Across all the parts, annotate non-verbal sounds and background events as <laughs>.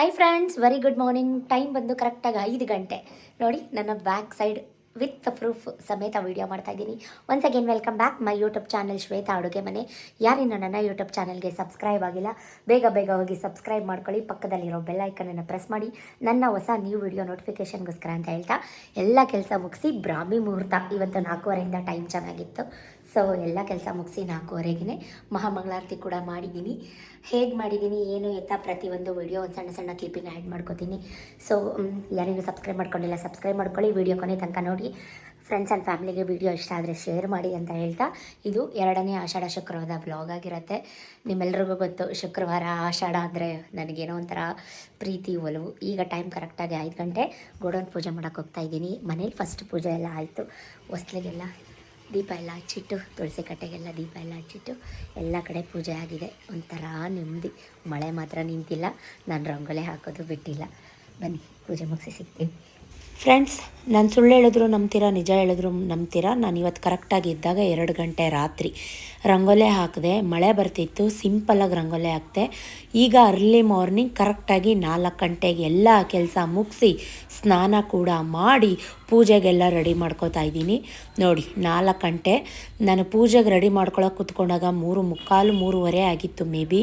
Hi friends very good morning time ಬಂದು ಕರೆಕ್ಟಾಗಿ ಐದು ಗಂಟೆ. ನೋಡಿ, ನನ್ನ ಬ್ಯಾಕ್ ಸೈಡ್ ವಿತ್ ಪ್ರೂಫ್ ಸಮೇತ ವಿಡಿಯೋ ಮಾಡ್ತಾ ಇದ್ದೀನಿ. Once again welcome back my YouTube channel Shweta ಅಡುಗೆ ಮನೆ. ಯಾರಿನ ನನ್ನ ಯೂಟ್ಯೂಬ್ ಚಾನಲ್ಗೆ ಸಬ್ಸ್ಕ್ರೈಬ್ ಆಗಿಲ್ಲ, ಬೇಗ ಬೇಗ ಹೋಗಿ ಸಬ್ಸ್ಕ್ರೈಬ್ ಮಾಡ್ಕೊಳ್ಳಿ. ಪಕ್ಕದಲ್ಲಿರೋ ಬೆಲ್ ಐಕನನ್ನು ಪ್ರೆಸ್ ಮಾಡಿ. ನನ್ನ ಹೊಸ ನ್ಯೂ ವಿಡಿಯೋ ನೋಟಿಫಿಕೇಷನ್ಗೋಸ್ಕರ ಅಂತ ಹೇಳ್ತಾ, ಎಲ್ಲ ಕೆಲಸ ಮುಗಿಸಿ ಬ್ರಾಹ್ಮಿ ಮುಹೂರ್ತ ಇವತ್ತು ನಾಲ್ಕೂವರೆಯಿಂದ ಟೈಮ್ ಚೆನ್ನಾಗಿತ್ತು. ಸೊ, ಎಲ್ಲ ಕೆಲಸ ಮುಗಿಸಿ ನಾಲ್ಕೂವರೆಗೆ ಮಹಾಮಂಗಳಾರತಿ ಕೂಡ ಮಾಡಿದ್ದೀನಿ ಹೇಗೆ ಮಾಡಿದ್ದೀನಿ ಏನು ಎತ್ತ ಪ್ರತಿಯೊಂದು ವಿಡಿಯೋ ಒಂದು ಸಣ್ಣ ಸಣ್ಣ ಕ್ಲಿಪ್ಪಿಂಗ್ ಆ್ಯಡ್ ಮಾಡ್ಕೋತೀನಿ. ಸೊ ಯಾರೇನು ಸಬ್ಸ್ಕ್ರೈಬ್ ಮಾಡ್ಕೊಂಡಿಲ್ಲ ಸಬ್ಸ್ಕ್ರೈಬ್ ಮಾಡ್ಕೊಳ್ಳಿ. ವಿಡಿಯೋ ಕೊನೆ ತನಕ ನೋಡಿ. ಫ್ರೆಂಡ್ಸ್ ಆ್ಯಂಡ್ ಫ್ಯಾಮಿಲಿಗೆ ವಿಡಿಯೋ ಇಷ್ಟ ಆದರೆ ಶೇರ್ ಮಾಡಿ ಅಂತ ಹೇಳ್ತಾ, ಇದು ಎರಡನೇ ಆಷಾಢ ಶುಕ್ರವಾರದ ವ್ಲಾಗ್ ಆಗಿರುತ್ತೆ. ನಿಮ್ಮೆಲ್ರಿಗೂ ಗೊತ್ತು, ಶುಕ್ರವಾರ ಆಷಾಢ ಅಂದರೆ ನನಗೇನೋ ಒಂಥರ ಪ್ರೀತಿ, ಒಲವು. ಈಗ ಟೈಮ್ ಕರೆಕ್ಟಾಗಿ ಐದು ಗಂಟೆ. ಗೋಡೌನ್ ಪೂಜೆ ಮಾಡೋಕ್ಕೆ ಹೋಗ್ತಾ ಇದ್ದೀನಿ. ಮನೇಲಿ ಫಸ್ಟ್ ಪೂಜೆ ಎಲ್ಲ ಆಯಿತು. ಹೊಸ್ಲಿಗೆಲ್ಲ ದೀಪ ಎಲ್ಲ ಹಚ್ಚಿಟ್ಟು ತುಳಸಿ ಕಟ್ಟೆಗೆಲ್ಲ ದೀಪ ಎಲ್ಲ ಹಚ್ಚಿಟ್ಟು ಎಲ್ಲ ಕಡೆ ಪೂಜೆ ಆಗಿದೆ. ಒಂಥರ ನೆಮ್ಮದಿ. ಮಳೆ ಮಾತ್ರ ನಿಂತಿಲ್ಲ. ನಾನು ರಂಗೋಲೆ ಹಾಕೋದು ಬಿಟ್ಟಿಲ್ಲ. ಬನ್ನಿ, ಪೂಜೆ ಮುಗಿಸಿ ಸಿಗ್ತೀನಿ. ಫ್ರೆಂಡ್ಸ್ ನಾನು ಸುಳ್ಳು ಹೇಳಿದ್ರು ನಂಬ್ತೀರಾ, ನಿಜ ಹೇಳಿದ್ರು ನಂಬ್ತೀರಾ? ನಾನು ಇವತ್ತು ಕರೆಕ್ಟಾಗಿ ಇದ್ದಾಗ ಎರಡು ಗಂಟೆ ರಾತ್ರಿ. ರಂಗೋಲೆ ಹಾಕಿದೆ, ಮಳೆ ಬರ್ತಿತ್ತು ಸಿಂಪಲಾಗಿ ರಂಗೋಲೆ ಹಾಕಿದೆ. ಈಗ ಅರ್ಲಿ ಮಾರ್ನಿಂಗ್ ಕರೆಕ್ಟಾಗಿ ನಾಲ್ಕು ಗಂಟೆಗೆ ಎಲ್ಲ ಕೆಲಸ ಮುಗಿಸಿ, ಸ್ನಾನ ಕೂಡ ಮಾಡಿ ಪೂಜೆಗೆಲ್ಲ ರೆಡಿ ಮಾಡ್ಕೋತಾ ಇದ್ದೀನಿ. ನೋಡಿ, ನಾಲ್ಕು ಗಂಟೆ. ನಾನು ಪೂಜೆಗೆ ರೆಡಿ ಮಾಡ್ಕೊಳಕ್ಕೆ ಕೂತ್ಕೊಂಡಾಗ ಮೂರು ಮುಕ್ಕಾಲು ಮೂರುವರೆ ಆಗಿತ್ತು ಮೇ ಬಿ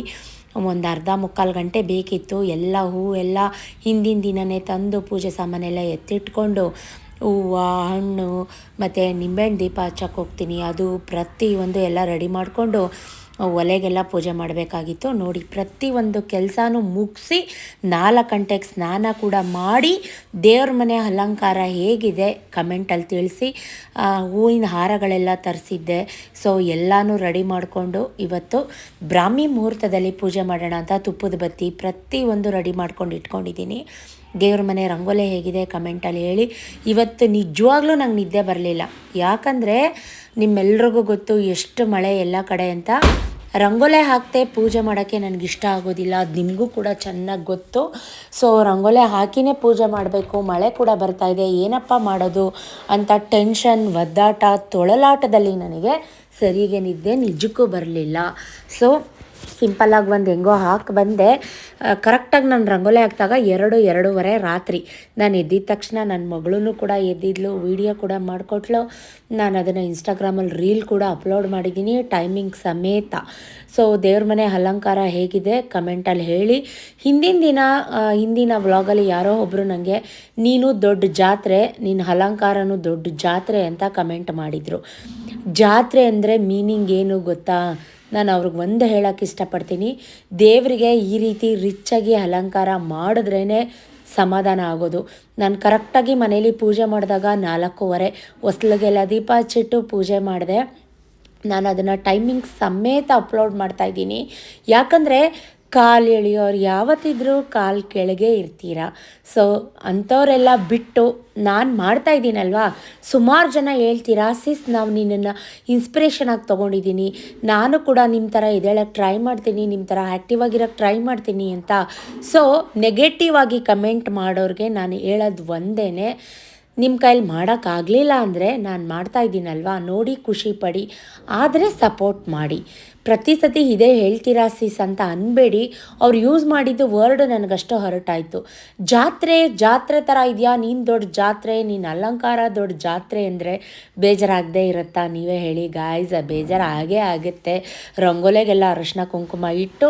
ಒಂದು ಅರ್ಧ ಮುಕ್ಕಾಲು ಗಂಟೆ ಬೇಕಿತ್ತು. ಎಲ್ಲ ಹೂ, ಎಲ್ಲ ಹಿಂದಿನ ದಿನವೇ ತಂದು ಪೂಜೆ ಸಾಮಾನೆಲ್ಲ ಎತ್ತಿಟ್ಕೊಂಡು ಹೂವು, ಹಣ್ಣು, ಮತ್ತು ನಿಂಬೆಹಣ್ಣು ದೀಪ ಹಚ್ಚಕ್ಕೆ ಹೋಗ್ತೀನಿ. ಅದು ಪ್ರತಿಯೊಂದು ಎಲ್ಲ ರೆಡಿ ಮಾಡಿಕೊಂಡು ಒಲೆಗೆಲ್ಲ ಪೂಜೆ ಮಾಡಬೇಕಾಗಿತ್ತು. ನೋಡಿ ಪ್ರತಿಯೊಂದು ಕೆಲಸನೂ ಮುಗಿಸಿ ನಾಲ್ಕು ಗಂಟೆಗೆ ಸ್ನಾನ ಕೂಡ ಮಾಡಿ ದೇವ್ರ ಮನೆ ಅಲಂಕಾರ ಹೇಗಿದೆ ಕಮೆಂಟಲ್ಲಿ ತಿಳಿಸಿ. ಹೂವಿನ ಹಾರಗಳೆಲ್ಲ ತರಿಸಿದ್ದೆ. ಸೊ, ಎಲ್ಲನೂ ರೆಡಿ ಮಾಡಿಕೊಂಡು ಇವತ್ತು ಬ್ರಾಹ್ಮಿ ಮುಹೂರ್ತದಲ್ಲಿ ಪೂಜೆ ಮಾಡೋಣ ಅಂತ ತುಪ್ಪದ ಬತ್ತಿ ಪ್ರತಿಯೊಂದು ರೆಡಿ ಮಾಡ್ಕೊಂಡು ಇಟ್ಕೊಂಡಿದ್ದೀನಿ. ದೇವ್ರ ಮನೆ ರಂಗೋಲೆ ಹೇಗಿದೆ ಕಮೆಂಟಲ್ಲಿ ಹೇಳಿ. ಇವತ್ತು ನಿಜವಾಗ್ಲೂ ನಂಗೆ ನಿದ್ದೆ ಬರಲಿಲ್ಲ. ಯಾಕಂದರೆ ನಿಮ್ಮೆಲ್ರಿಗೂ ಗೊತ್ತು ಎಷ್ಟು ಮಳೆ ಎಲ್ಲ ಕಡೆ ಅಂತ. ರಂಗೋಲೆ ಹಾಕ್ತೆ ಪೂಜೆ ಮಾಡೋಕ್ಕೆ ಇಷ್ಟ ಆಗೋದಿಲ್ಲ, ಅದು ನಿಮಗೂ ಕೂಡ ಚೆನ್ನಾಗಿ ಗೊತ್ತು. ಸೊ ರಂಗೋಲೆ ಹಾಕಿನೇ ಪೂಜೆ ಮಾಡಬೇಕು, ಮಳೆ ಕೂಡ ಬರ್ತಾ ಇದೆ, ಏನಪ್ಪ ಮಾಡೋದು ಅಂತ ಟೆನ್ಷನ್ ಒದ್ದಾಟ, ತೊಳಲಾಟದಲ್ಲಿ ನನಗೆ ಸರಿಗೆ ನಿದ್ದೆ ನಿಜಕ್ಕೂ ಬರಲಿಲ್ಲ. ಸೊ ಸಿಂಪಲ್ಲಾಗಿ ಒಂದು ಹೆಂಗೋ ಹಾಕಿ ಬಂದೆ. ಕರೆಕ್ಟಾಗಿ ನಾನು ರಂಗೋಲಿ ಹಾಕಿದಾಗ ಎರಡು, ಎರಡೂವರೆ ರಾತ್ರಿ. ನಾನು ಎದ್ದಿದ ತಕ್ಷಣ ನನ್ನ ಮಗಳೂ ಕೂಡ ಎದ್ದಿದ್ಲು, ವೀಡಿಯೋ ಕೂಡ ಮಾಡಿಕೊಟ್ಲು. ನಾನು ಅದನ್ನು ಇನ್ಸ್ಟಾಗ್ರಾಮಲ್ಲಿ ರೀಲ್ ಕೂಡ ಅಪ್ಲೋಡ್ ಮಾಡಿದ್ದೀನಿ ಟೈಮಿಂಗ್ ಸಮೇತ. ಸೊ ದೇವ್ರ ಮನೆ ಅಲಂಕಾರ ಹೇಗಿದೆ ಕಮೆಂಟಲ್ಲಿ ಹೇಳಿ. ಹಿಂದಿನ ದಿನ ಹಿಂದಿನ ವ್ಲಾಗಲ್ಲಿ ಯಾರೋ ಒಬ್ಬರು ನನಗೆ ನೀನು ದೊಡ್ಡ ಜಾತ್ರೆ ನಿನ್ನ ಅಲಂಕಾರನೂ ದೊಡ್ಡ ಜಾತ್ರೆ ಅಂತ ಕಮೆಂಟ್ ಮಾಡಿದರು. ಜಾತ್ರೆ ಅಂದರೆ ಮೀನಿಂಗ್ ಏನು ಗೊತ್ತಾ? ನಾನು ಅವ್ರಿಗೆ ಒಂದು ಹೇಳೋಕ್ಕೆ ಇಷ್ಟಪಡ್ತೀನಿ. ದೇವರಿಗೆ ಈ ರೀತಿ ರಿಚ್ಚಾಗಿ ಅಲಂಕಾರ ಮಾಡಿದ್ರೇ ಸಮಾಧಾನ ಆಗೋದು. ನಾನು ಕರೆಕ್ಟಾಗಿ ಮನೇಲಿ ಪೂಜೆ ಮಾಡಿದಾಗ ನಾಲ್ಕೂವರೆ, ಹೊಸ್ಲಿಗೆಲ್ಲ ದೀಪ ಹಚ್ಚಿಟ್ಟು ಪೂಜೆ ಮಾಡಿದೆ. ನಾನು ಅದನ್ನು ಟೈಮಿಂಗ್ ಸಮೇತ ಅಪ್ಲೋಡ್ ಮಾಡ್ತಾಯಿದ್ದೀನಿ ಯಾಕಂದರೆ ಕಾಲು ಎಳೆಯೋರು ಯಾವತ್ತಿದ್ರೂ ಕಾಲು ಕೆಳಗೆ ಇರ್ತೀರ? ಸೊ ಅಂಥವರೆಲ್ಲ ಬಿಟ್ಟು ನಾನು ಮಾಡ್ತಾ ಇದ್ದೀನಲ್ವಾ? ಸುಮಾರು ಜನ ಹೇಳ್ತೀರಾ, ಸಿಸ್, ನಾವು ನಿನ್ನನ್ನು ಇನ್ಸ್ಪಿರೇಷನ್ ಆಗಿ ತೊಗೊಂಡಿದ್ದೀನಿ ನಾನು ಕೂಡ ನಿಮ್ಮ ಥರ ಎದ್ದೇಳಕ್ಕೆ ಟ್ರೈ ಮಾಡ್ತೀನಿ ನಿಮ್ಮ ಥರ ಆ್ಯಕ್ಟಿವ್ ಆಗಿರೋಕ್ಕೆ ಟ್ರೈ ಮಾಡ್ತೀನಿ ಅಂತ. ಸೊ ನೆಗೆಟಿವ್ ಆಗಿ ಕಮೆಂಟ್ ಮಾಡೋರಿಗೆ ನಾನು ಹೇಳೋದು ಒಂದೇ ನಿಮ್ಮ ಕೈಲಿ ಮಾಡೋಕ್ಕಾಗಲಿಲ್ಲ ಅಂದರೆ ನಾನು ಮಾಡ್ತಾ ಇದ್ದೀನಲ್ವಾ? ನೋಡಿ, ಖುಷಿ ಪಡಿ. ಆದರೆ ಸಪೋರ್ಟ್ ಮಾಡಿ. ಪ್ರತಿ ಸತಿ ಇದೇ ಹೇಳ್ತೀರಾ ಸೀಸ್ ಅಂತ ಅನ್ಬೇಡಿ. ಅವ್ರು ಯೂಸ್ ಮಾಡಿದ್ದು ವರ್ಡ್ ನನಗಷ್ಟು ಹೊರಟಾಯಿತು. ಜಾತ್ರೆ ಜಾತ್ರೆ ಥರ ಇದೆಯಾ? ನೀನು ದೊಡ್ಡ ಜಾತ್ರೆ, ನೀನು ಅಲಂಕಾರ ದೊಡ್ಡ ಜಾತ್ರೆ ಅಂದರೆ ಬೇಜಾರಾಗದೇ ಇರುತ್ತಾ? ನೀವೇ ಹೇಳಿ ಗಾಯ್ಸ್ ಬೇಜಾರು ಆಗೇ ಆಗುತ್ತೆ. ರಂಗೋಲೆಗೆಲ್ಲ ಅರಶಿನ ಕುಂಕುಮ ಇಟ್ಟು,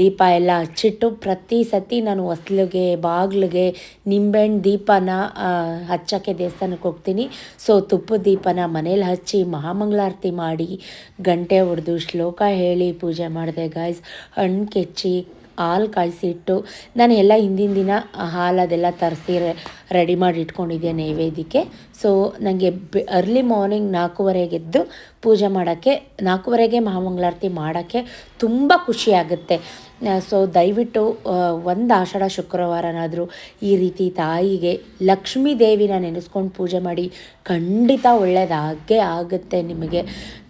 ದೀಪ ಎಲ್ಲ ಹಚ್ಚಿಟ್ಟು ಪ್ರತಿ ಸತಿ ನಾನು ಹೊಸ್ಲಿಗೆ, ಬಾಗಿಲಿಗೆ ನಿಂಬೆಹಣ್ಣು ದೀಪನ ಹಚ್ಚೋಕ್ಕೆ ದೇವಸ್ಥಾನಕ್ಕೆ ಹೋಗ್ತೀನಿ. ಸೊ ತುಪ್ಪದ ದೀಪನ ಮನೇಲಿ ಹಚ್ಚಿ ಮಹಾಮಂಗಳಾರತಿ ಮಾಡಿ, ಗಂಟೆ ಹೊಡೆದು ಶ್ಲೋಕ ಹೇಳಿ ಪೂಜೆ ಮಾಡಿದೆ ಗಾಯ್ಸ್ ಹಣ್ಣು ಕೆಚ್ಚಿ, ಹಾಲು ಕಾಯಿಸಿಟ್ಟು ನಾನು ಎಲ್ಲ ಹಿಂದಿನ ದಿನ ಹಾಲು ಅದೆಲ್ಲ ತರಿಸಿ ರೆಡಿ ಮಾಡಿ ಇಟ್ಕೊಂಡಿದ್ದೆ ನೈವೇದ್ಯಕ್ಕೆ. ಸೊ ನನಗೆ ಅರ್ಲಿ ಮಾರ್ನಿಂಗ್ ನಾಲ್ಕೂವರೆಗೆ ಎದ್ದು ಪೂಜೆ ಮಾಡೋಕ್ಕೆ, ನಾಲ್ಕೂವರೆಗೆ ಮಹಾಮಂಗಳಾರತಿ ಮಾಡೋಕ್ಕೆ ತುಂಬ ಖುಷಿಯಾಗುತ್ತೆ ಸೊ ದಯವಿಟ್ಟು ಒಂದು ಆಷಾಢ ಶುಕ್ರವಾರನಾದರೂ ಈ ರೀತಿ ತಾಯಿಗೆ ಲಕ್ಷ್ಮೀ ದೇವಿನ ನೆನೆಸ್ಕೊಂಡು ಪೂಜೆ ಮಾಡಿ, ಖಂಡಿತ ಒಳ್ಳೆಯದಾಗೇ ಆಗುತ್ತೆ ನಿಮಗೆ.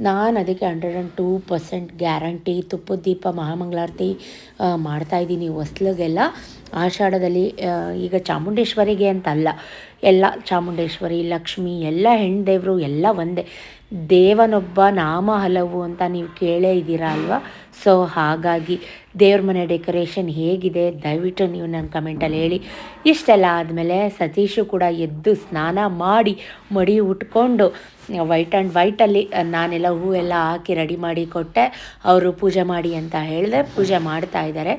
ನಾನು ಅದಕ್ಕೆ hundred and two percent guarantee ತುಪ್ಪದ ದೀಪ, ಮಹಾಮಂಗಳಾರತಿ ಮಾಡ್ತಾಯಿದ್ದೀನಿ ಹೊಸ್ಲಿಗೆಲ್ಲ. ಆಷಾಢದಲ್ಲಿ ಈಗ ಚಾಮುಂಡೇಶ್ವರಿಗೆ ಅಂತಲ್ಲ, ಎಲ್ಲ ಚಾಮುಂಡೇಶ್ವರಿ, ಲಕ್ಷ್ಮಿ, ಎಲ್ಲ ಹೆಣ್ಣು ದೇವರು ಎಲ್ಲ ಒಂದೇ. ದೇವನೊಬ್ಬ ನಾಮ ಹಲವು ಅಂತ ನೀವು ಕೇಳೇ ಇದ್ದೀರಾ ಅಲ್ವಾ? ಸೊ ಹಾಗಾಗಿ ದೇವ್ರ ಮನೆ ಡೆಕೋರೇಷನ್ ಹೇಗಿದೆ? ದಯವಿಟ್ಟು ನೀವು ನನ್ನ ಕಮೆಂಟಲ್ಲಿ ಹೇಳಿ. ಇಷ್ಟೆಲ್ಲ ಆದಮೇಲೆ ಸತೀಶು ಕೂಡ ಎದ್ದು ಸ್ನಾನ ಮಾಡಿ ಮಡಿ ಉಟ್ಕೊಂಡು ವೈಟ್ ಆ್ಯಂಡ್ ವೈಟಲ್ಲಿ ನಾನೆಲ್ಲ ಹೂವೆಲ್ಲ ಹಾಕಿ ರೆಡಿ ಮಾಡಿ ಕೊಟ್ಟೆ. ಅವರು ಪೂಜೆ ಮಾಡಿ ಅಂತ ಹೇಳಿದೆ ಪೂಜೆ ಮಾಡ್ತಾ ಇದ್ದಾರೆ.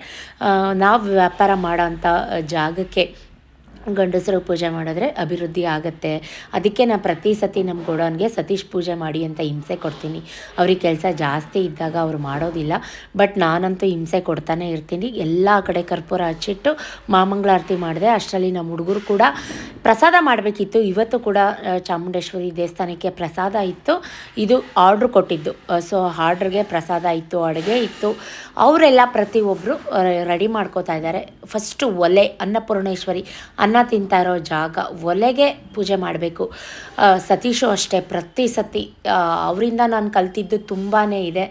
ನಾವು ವ್ಯಾಪಾರ ಮಾಡೋ ಜಾಗಕ್ಕೆ ಗಂಡಸರು ಪೂಜೆ ಮಾಡಿದ್ರೆ ಅಭಿವೃದ್ಧಿ ಆಗುತ್ತೆ. ಅದಕ್ಕೆ ನಾನು ಪ್ರತಿ ಸತಿ ನಮ್ಮ ಗೋಡೌನ್ಗೆ ಸತೀಶ್ ಪೂಜೆ ಮಾಡಿ ಅಂತ ಹಿಂಸೆ ಕೊಡ್ತೀನಿ. ಅವ್ರಿಗೆ ಕೆಲಸ ಜಾಸ್ತಿ ಇದ್ದಾಗ ಅವ್ರು ಮಾಡೋದಿಲ್ಲ. ಬಟ್ ನಾನಂತೂ ಹಿಂಸೆ ಕೊಡ್ತಾನೆ ಇರ್ತೀನಿ. ಎಲ್ಲ ಕಡೆ ಕರ್ಪೂರ ಹಚ್ಚಿಟ್ಟು ಮಾಮಂಗಳಾರತಿ ಮಾಡಿದೆ. ಅಷ್ಟರಲ್ಲಿ ನಮ್ಮ ಹುಡುಗರು ಕೂಡ ಪ್ರಸಾದ ಮಾಡಬೇಕಿತ್ತು. ಇವತ್ತು ಕೂಡ ಚಾಮುಂಡೇಶ್ವರಿ ದೇವಸ್ಥಾನಕ್ಕೆ ಪ್ರಸಾದ ಇತ್ತು. ಇದು ಆರ್ಡ್ರ್ ಕೊಟ್ಟಿದ್ದು. ಸೊ ಆರ್ಡ್ರಿಗೆ ಪ್ರಸಾದ ಇತ್ತು, ಅಡುಗೆ ಇತ್ತು. ಅವರೆಲ್ಲ ಪ್ರತಿಯೊಬ್ಬರು ರೆಡಿ ಮಾಡ್ಕೋತಾ ಇದ್ದಾರೆ. ಫಸ್ಟು ಒಲೆ, ಅನ್ನಪೂರ್ಣೇಶ್ವರಿ. ಅನ್ನ ತಿಂತಾ ಇರೋ ಜಾಗ ಒಲೆಗೆ ಪೂಜೆ ಮಾಡಬೇಕು. ಸತೀಶು ಅಷ್ಟೇ, ಪ್ರತಿ ಸತಿ ಅವರಿಂದ ನಾನು ಕಲ್ತಿದ್ದು ತುಂಬಾ ಇದೆ.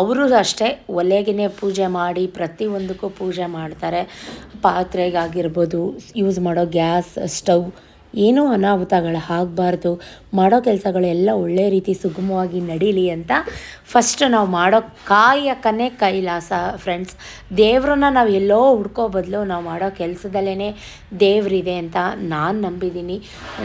ಅವರು ಅಷ್ಟೇ ಒಲೆಗೆ ಪೂಜೆ ಮಾಡಿ ಪ್ರತಿಯೊಂದಕ್ಕೂ ಪೂಜೆ ಮಾಡ್ತಾರೆ. ಪಾತ್ರೆಗಾಗಿರ್ಬೋದು ಯೂಸ್ ಮಾಡೋ ಗ್ಯಾಸ್, ಸ್ಟವ್ ಏನೂ ಅನಾಹುತಗಳು ಆಗಬಾರ್ದು. ಮಾಡೋ ಕೆಲಸಗಳೆಲ್ಲ ಒಳ್ಳೆ ರೀತಿ ಸುಗಮವಾಗಿ ನಡೀಲಿ ಅಂತ ಫಸ್ಟ್ ನಾವು ಮಾಡೋ ಕಾಯಕನೇ ಕೈಲಾಸ ಫ್ರೆಂಡ್ಸ್ ದೇವ್ರನ್ನ ನಾವು ಎಲ್ಲೋ ಹುಡ್ಕೋ ಬದಲು ನಾವು ಮಾಡೋ ಕೆಲಸದಲ್ಲೇ ದೇವ್ರಿದೆ ಅಂತ ನಾನು ನಂಬಿದ್ದೀನಿ